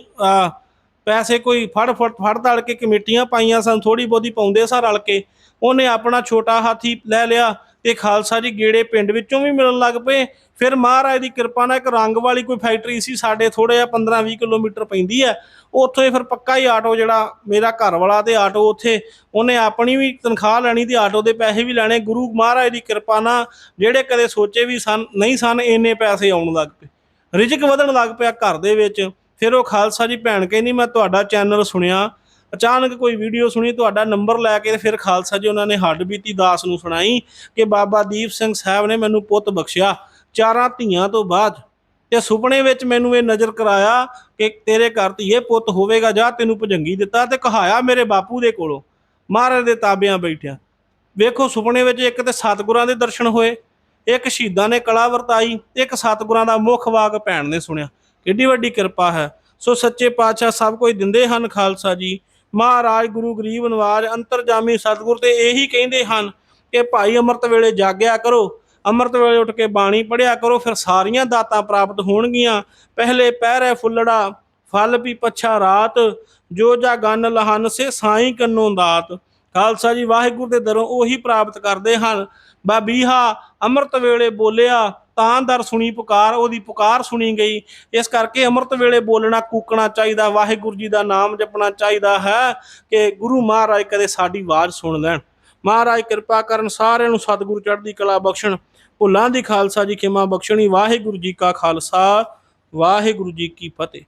ਪੈਸੇ ਕੋਈ ਫੜ ਫੜ ਫੜ ਤੜ ਕੇ ਕਮੇਟੀਆਂ ਪਾਈਆਂ ਸਨ ਥੋੜੀ ਬਹੁਤੀ ਪਾਉਂਦੇ ਸਾਂ ਰਲ ਕੇ। ਉਹਨੇ ਆਪਣਾ ਛੋਟਾ ਹਾਥੀ ਲੈ ਲਿਆ। ਤੇ ਖਾਲਸਾ ਜੀ ਗੇੜੇ ਪਿੰਡ ਵਿੱਚੋਂ ਵੀ ਮਿਲਣ ਲੱਗ ਪਏ। ਫਿਰ ਮਹਾਰਾਜ ਦੀ ਕਿਰਪਾ ਨਾਲ ਇੱਕ ਰੰਗ ਵਾਲੀ ਕੋਈ ਫੈਕਟਰੀ ਸੀ, ਸਾਡੇ ਥੋੜੇ ਜਿਹਾ 15-20 ਕਿਲੋਮੀਟਰ ਪੈਂਦੀ ਹੈ। ਉੱਥੋਂ ਹੀ ਫਿਰ ਪੱਕਾ ਹੀ ਆਟੋ ਜਿਹੜਾ ਮੇਰਾ ਘਰ ਵਾਲਾ ਤੇ ਆਟੋ ਉੱਥੇ, ਉਹਨੇ ਆਪਣੀ ਵੀ ਤਨਖਾਹ ਲੈਣੀ ਤੇ ਆਟੋ ਦੇ ਪੈਸੇ ਵੀ ਲੈਣੇ। ਗੁਰੂ ਮਹਾਰਾਜ ਦੀ ਕਿਰਪਾ ਨਾਲ ਜਿਹੜੇ ਕਦੇ ਸੋਚੇ ਵੀ ਸਨ, ਨਹੀਂ ਸਨ, ਇੰਨੇ ਪੈਸੇ ਆਉਣ ਲੱਗ ਪਏ। ਰਿਜਕ ਵਧਣ ਲੱਗ ਪਿਆ ਘਰ ਦੇ ਵਿੱਚ। ਫਿਰ ਉਹ ਖਾਲਸਾ ਜੀ ਭੈਣ ਕਹਿੰਦੀ, ਮੈਂ ਤੁਹਾਡਾ ਚੈਨਲ ਸੁਣਿਆ ਅਚਾਨਕ ਕੋਈ ਵੀਡੀਓ ਸੁਣੀ, ਤੁਹਾਡਾ ਨੰਬਰ ਲੈ ਕੇ ਫਿਰ ਖਾਲਸਾ ਜੀ ਉਹਨਾਂ ਨੇ ਹੱਡ ਬੀਤੀ ਦਾਸ ਨੂੰ ਸੁਣਾਈ ਕਿ ਬਾਬਾ ਦੀਪ ਸਿੰਘ ਸਾਹਿਬ ਨੇ ਮੈਨੂੰ ਪੁੱਤ ਬਖਸ਼ਿਆ। ਚਾਰਾਂ ਧੀਆਂ ਤੋਂ ਬਾਅਦ ਤੇ ਸੁਪਨੇ ਵਿੱਚ ਮੈਨੂੰ ਇਹ ਨਜ਼ਰ ਕਰਾਇਆ ਕਿ ਤੇਰੇ ਘਰ ਧੀਏ, ਪੁੱਤ ਹੋਵੇਗਾ, ਜਾ ਤੈਨੂੰ ਭਜੰਗੀ ਦਿੱਤਾ ਤੇ ਕਹਾਇਆ ਮੇਰੇ ਬਾਪੂ ਦੇ ਕੋਲੋਂ। ਮਹਾਰਾਜ ਦੇ ਤਾਬਿਆਂ ਬੈਠਿਆ। ਵੇਖੋ, ਸੁਪਨੇ ਵਿੱਚ ਇੱਕ ਤੇ ਸਤਿਗੁਰਾਂ ਦੇ ਦਰਸ਼ਨ ਹੋਏ, ਇੱਕ ਸ਼ਹੀਦਾਂ ਨੇ ਕਲਾ ਵਰਤਾਈ, ਇੱਕ ਸਤਿਗੁਰਾਂ ਦਾ ਮੁੱਖ ਵਾਕ ਭੈਣ ਨੇ ਸੁਣਿਆ। ਕਿੱਡੀ ਵੱਡੀ ਕਿਰਪਾ ਹੈ। ਸੋ ਸੱਚੇ ਪਾਤਸ਼ਾਹ ਸਭ ਕੁਝ ਦਿੰਦੇ ਹਨ ਖਾਲਸਾ ਜੀ। ਮਹਾਰਾਜ ਗੁਰੂ ਗਰੀਬ ਨਵਾਜ ਅੰਤਰਜਾਮੀ ਸਤਿਗੁਰ ਤੇ ਇਹੀ ਕਹਿੰਦੇ ਹਨ ਕਿ ਭਾਈ ਅੰਮ੍ਰਿਤ ਵੇਲੇ ਜਾਗਿਆ ਕਰੋ, ਅੰਮ੍ਰਿਤ ਵੇਲੇ ਉੱਠ ਕੇ ਬਾਣੀ ਪੜਿਆ ਕਰੋ, ਫਿਰ ਸਾਰੀਆਂ ਦਾਤਾਂ ਪ੍ਰਾਪਤ ਹੋਣਗੀਆਂ। ਪਹਿਲੇ ਪਹਿਰੇ ਫੁੱਲੜਾ, ਫਲ ਵੀ ਪੱਛਾ ਰਾਤ, ਜੋ ਜਾ ਗਨ ਲਹਨ ਸੇ ਸਾਈਂ ਕੰਨੋਂ ਦਾਤ। ਖਾਲਸਾ ਜੀ ਵਾਹਿਗੁਰੂ ਦੇ ਦਰੋਂ ਉਹੀ ਪ੍ਰਾਪਤ ਕਰਦੇ ਹਨ। ਬਾਬੀਹਾ ਅੰਮ੍ਰਿਤ ਵੇਲੇ ਬੋਲਿਆ ਤਾਂ ਦਰ ਸੁਣੀ ਪੁਕਾਰ, ਉਹਦੀ ਪੁਕਾਰ ਸੁਣੀ ਗਈ। ਇਸ ਕਰਕੇ ਅੰਮ੍ਰਿਤ ਵੇਲੇ ਬੋਲਣਾ ਕੂਕਣਾ ਚਾਹੀਦਾ, ਵਾਹਿਗੁਰੂ ਜੀ ਦਾ ਨਾਮ ਜਪਣਾ ਚਾਹੀਦਾ ਹੈ ਕਿ ਗੁਰੂ ਮਹਾਰਾਜ ਕਦੇ ਸਾਡੀ ਆਵਾਜ਼ ਸੁਣ ਲੈਣ। ਮਹਾਰਾਜ ਕਿਰਪਾ ਕਰਨ ਸਾਰਿਆਂ ਨੂੰ ਸਤਿਗੁਰੂ ਚੜ੍ਹਦੀ ਕਲਾ ਬਖਸ਼ਣ। ਭੁੱਲਾਂ ਦੀ ਖਾਲਸਾ ਜੀ, ਖਿਮਾ ਬਖਸ਼ਣੀ। ਵਾਹਿਗੁਰੂ ਜੀ ਕਾ ਖਾਲਸਾ, ਵਾਹਿਗੁਰੂ ਜੀ ਕੀ ਫਤਿਹ।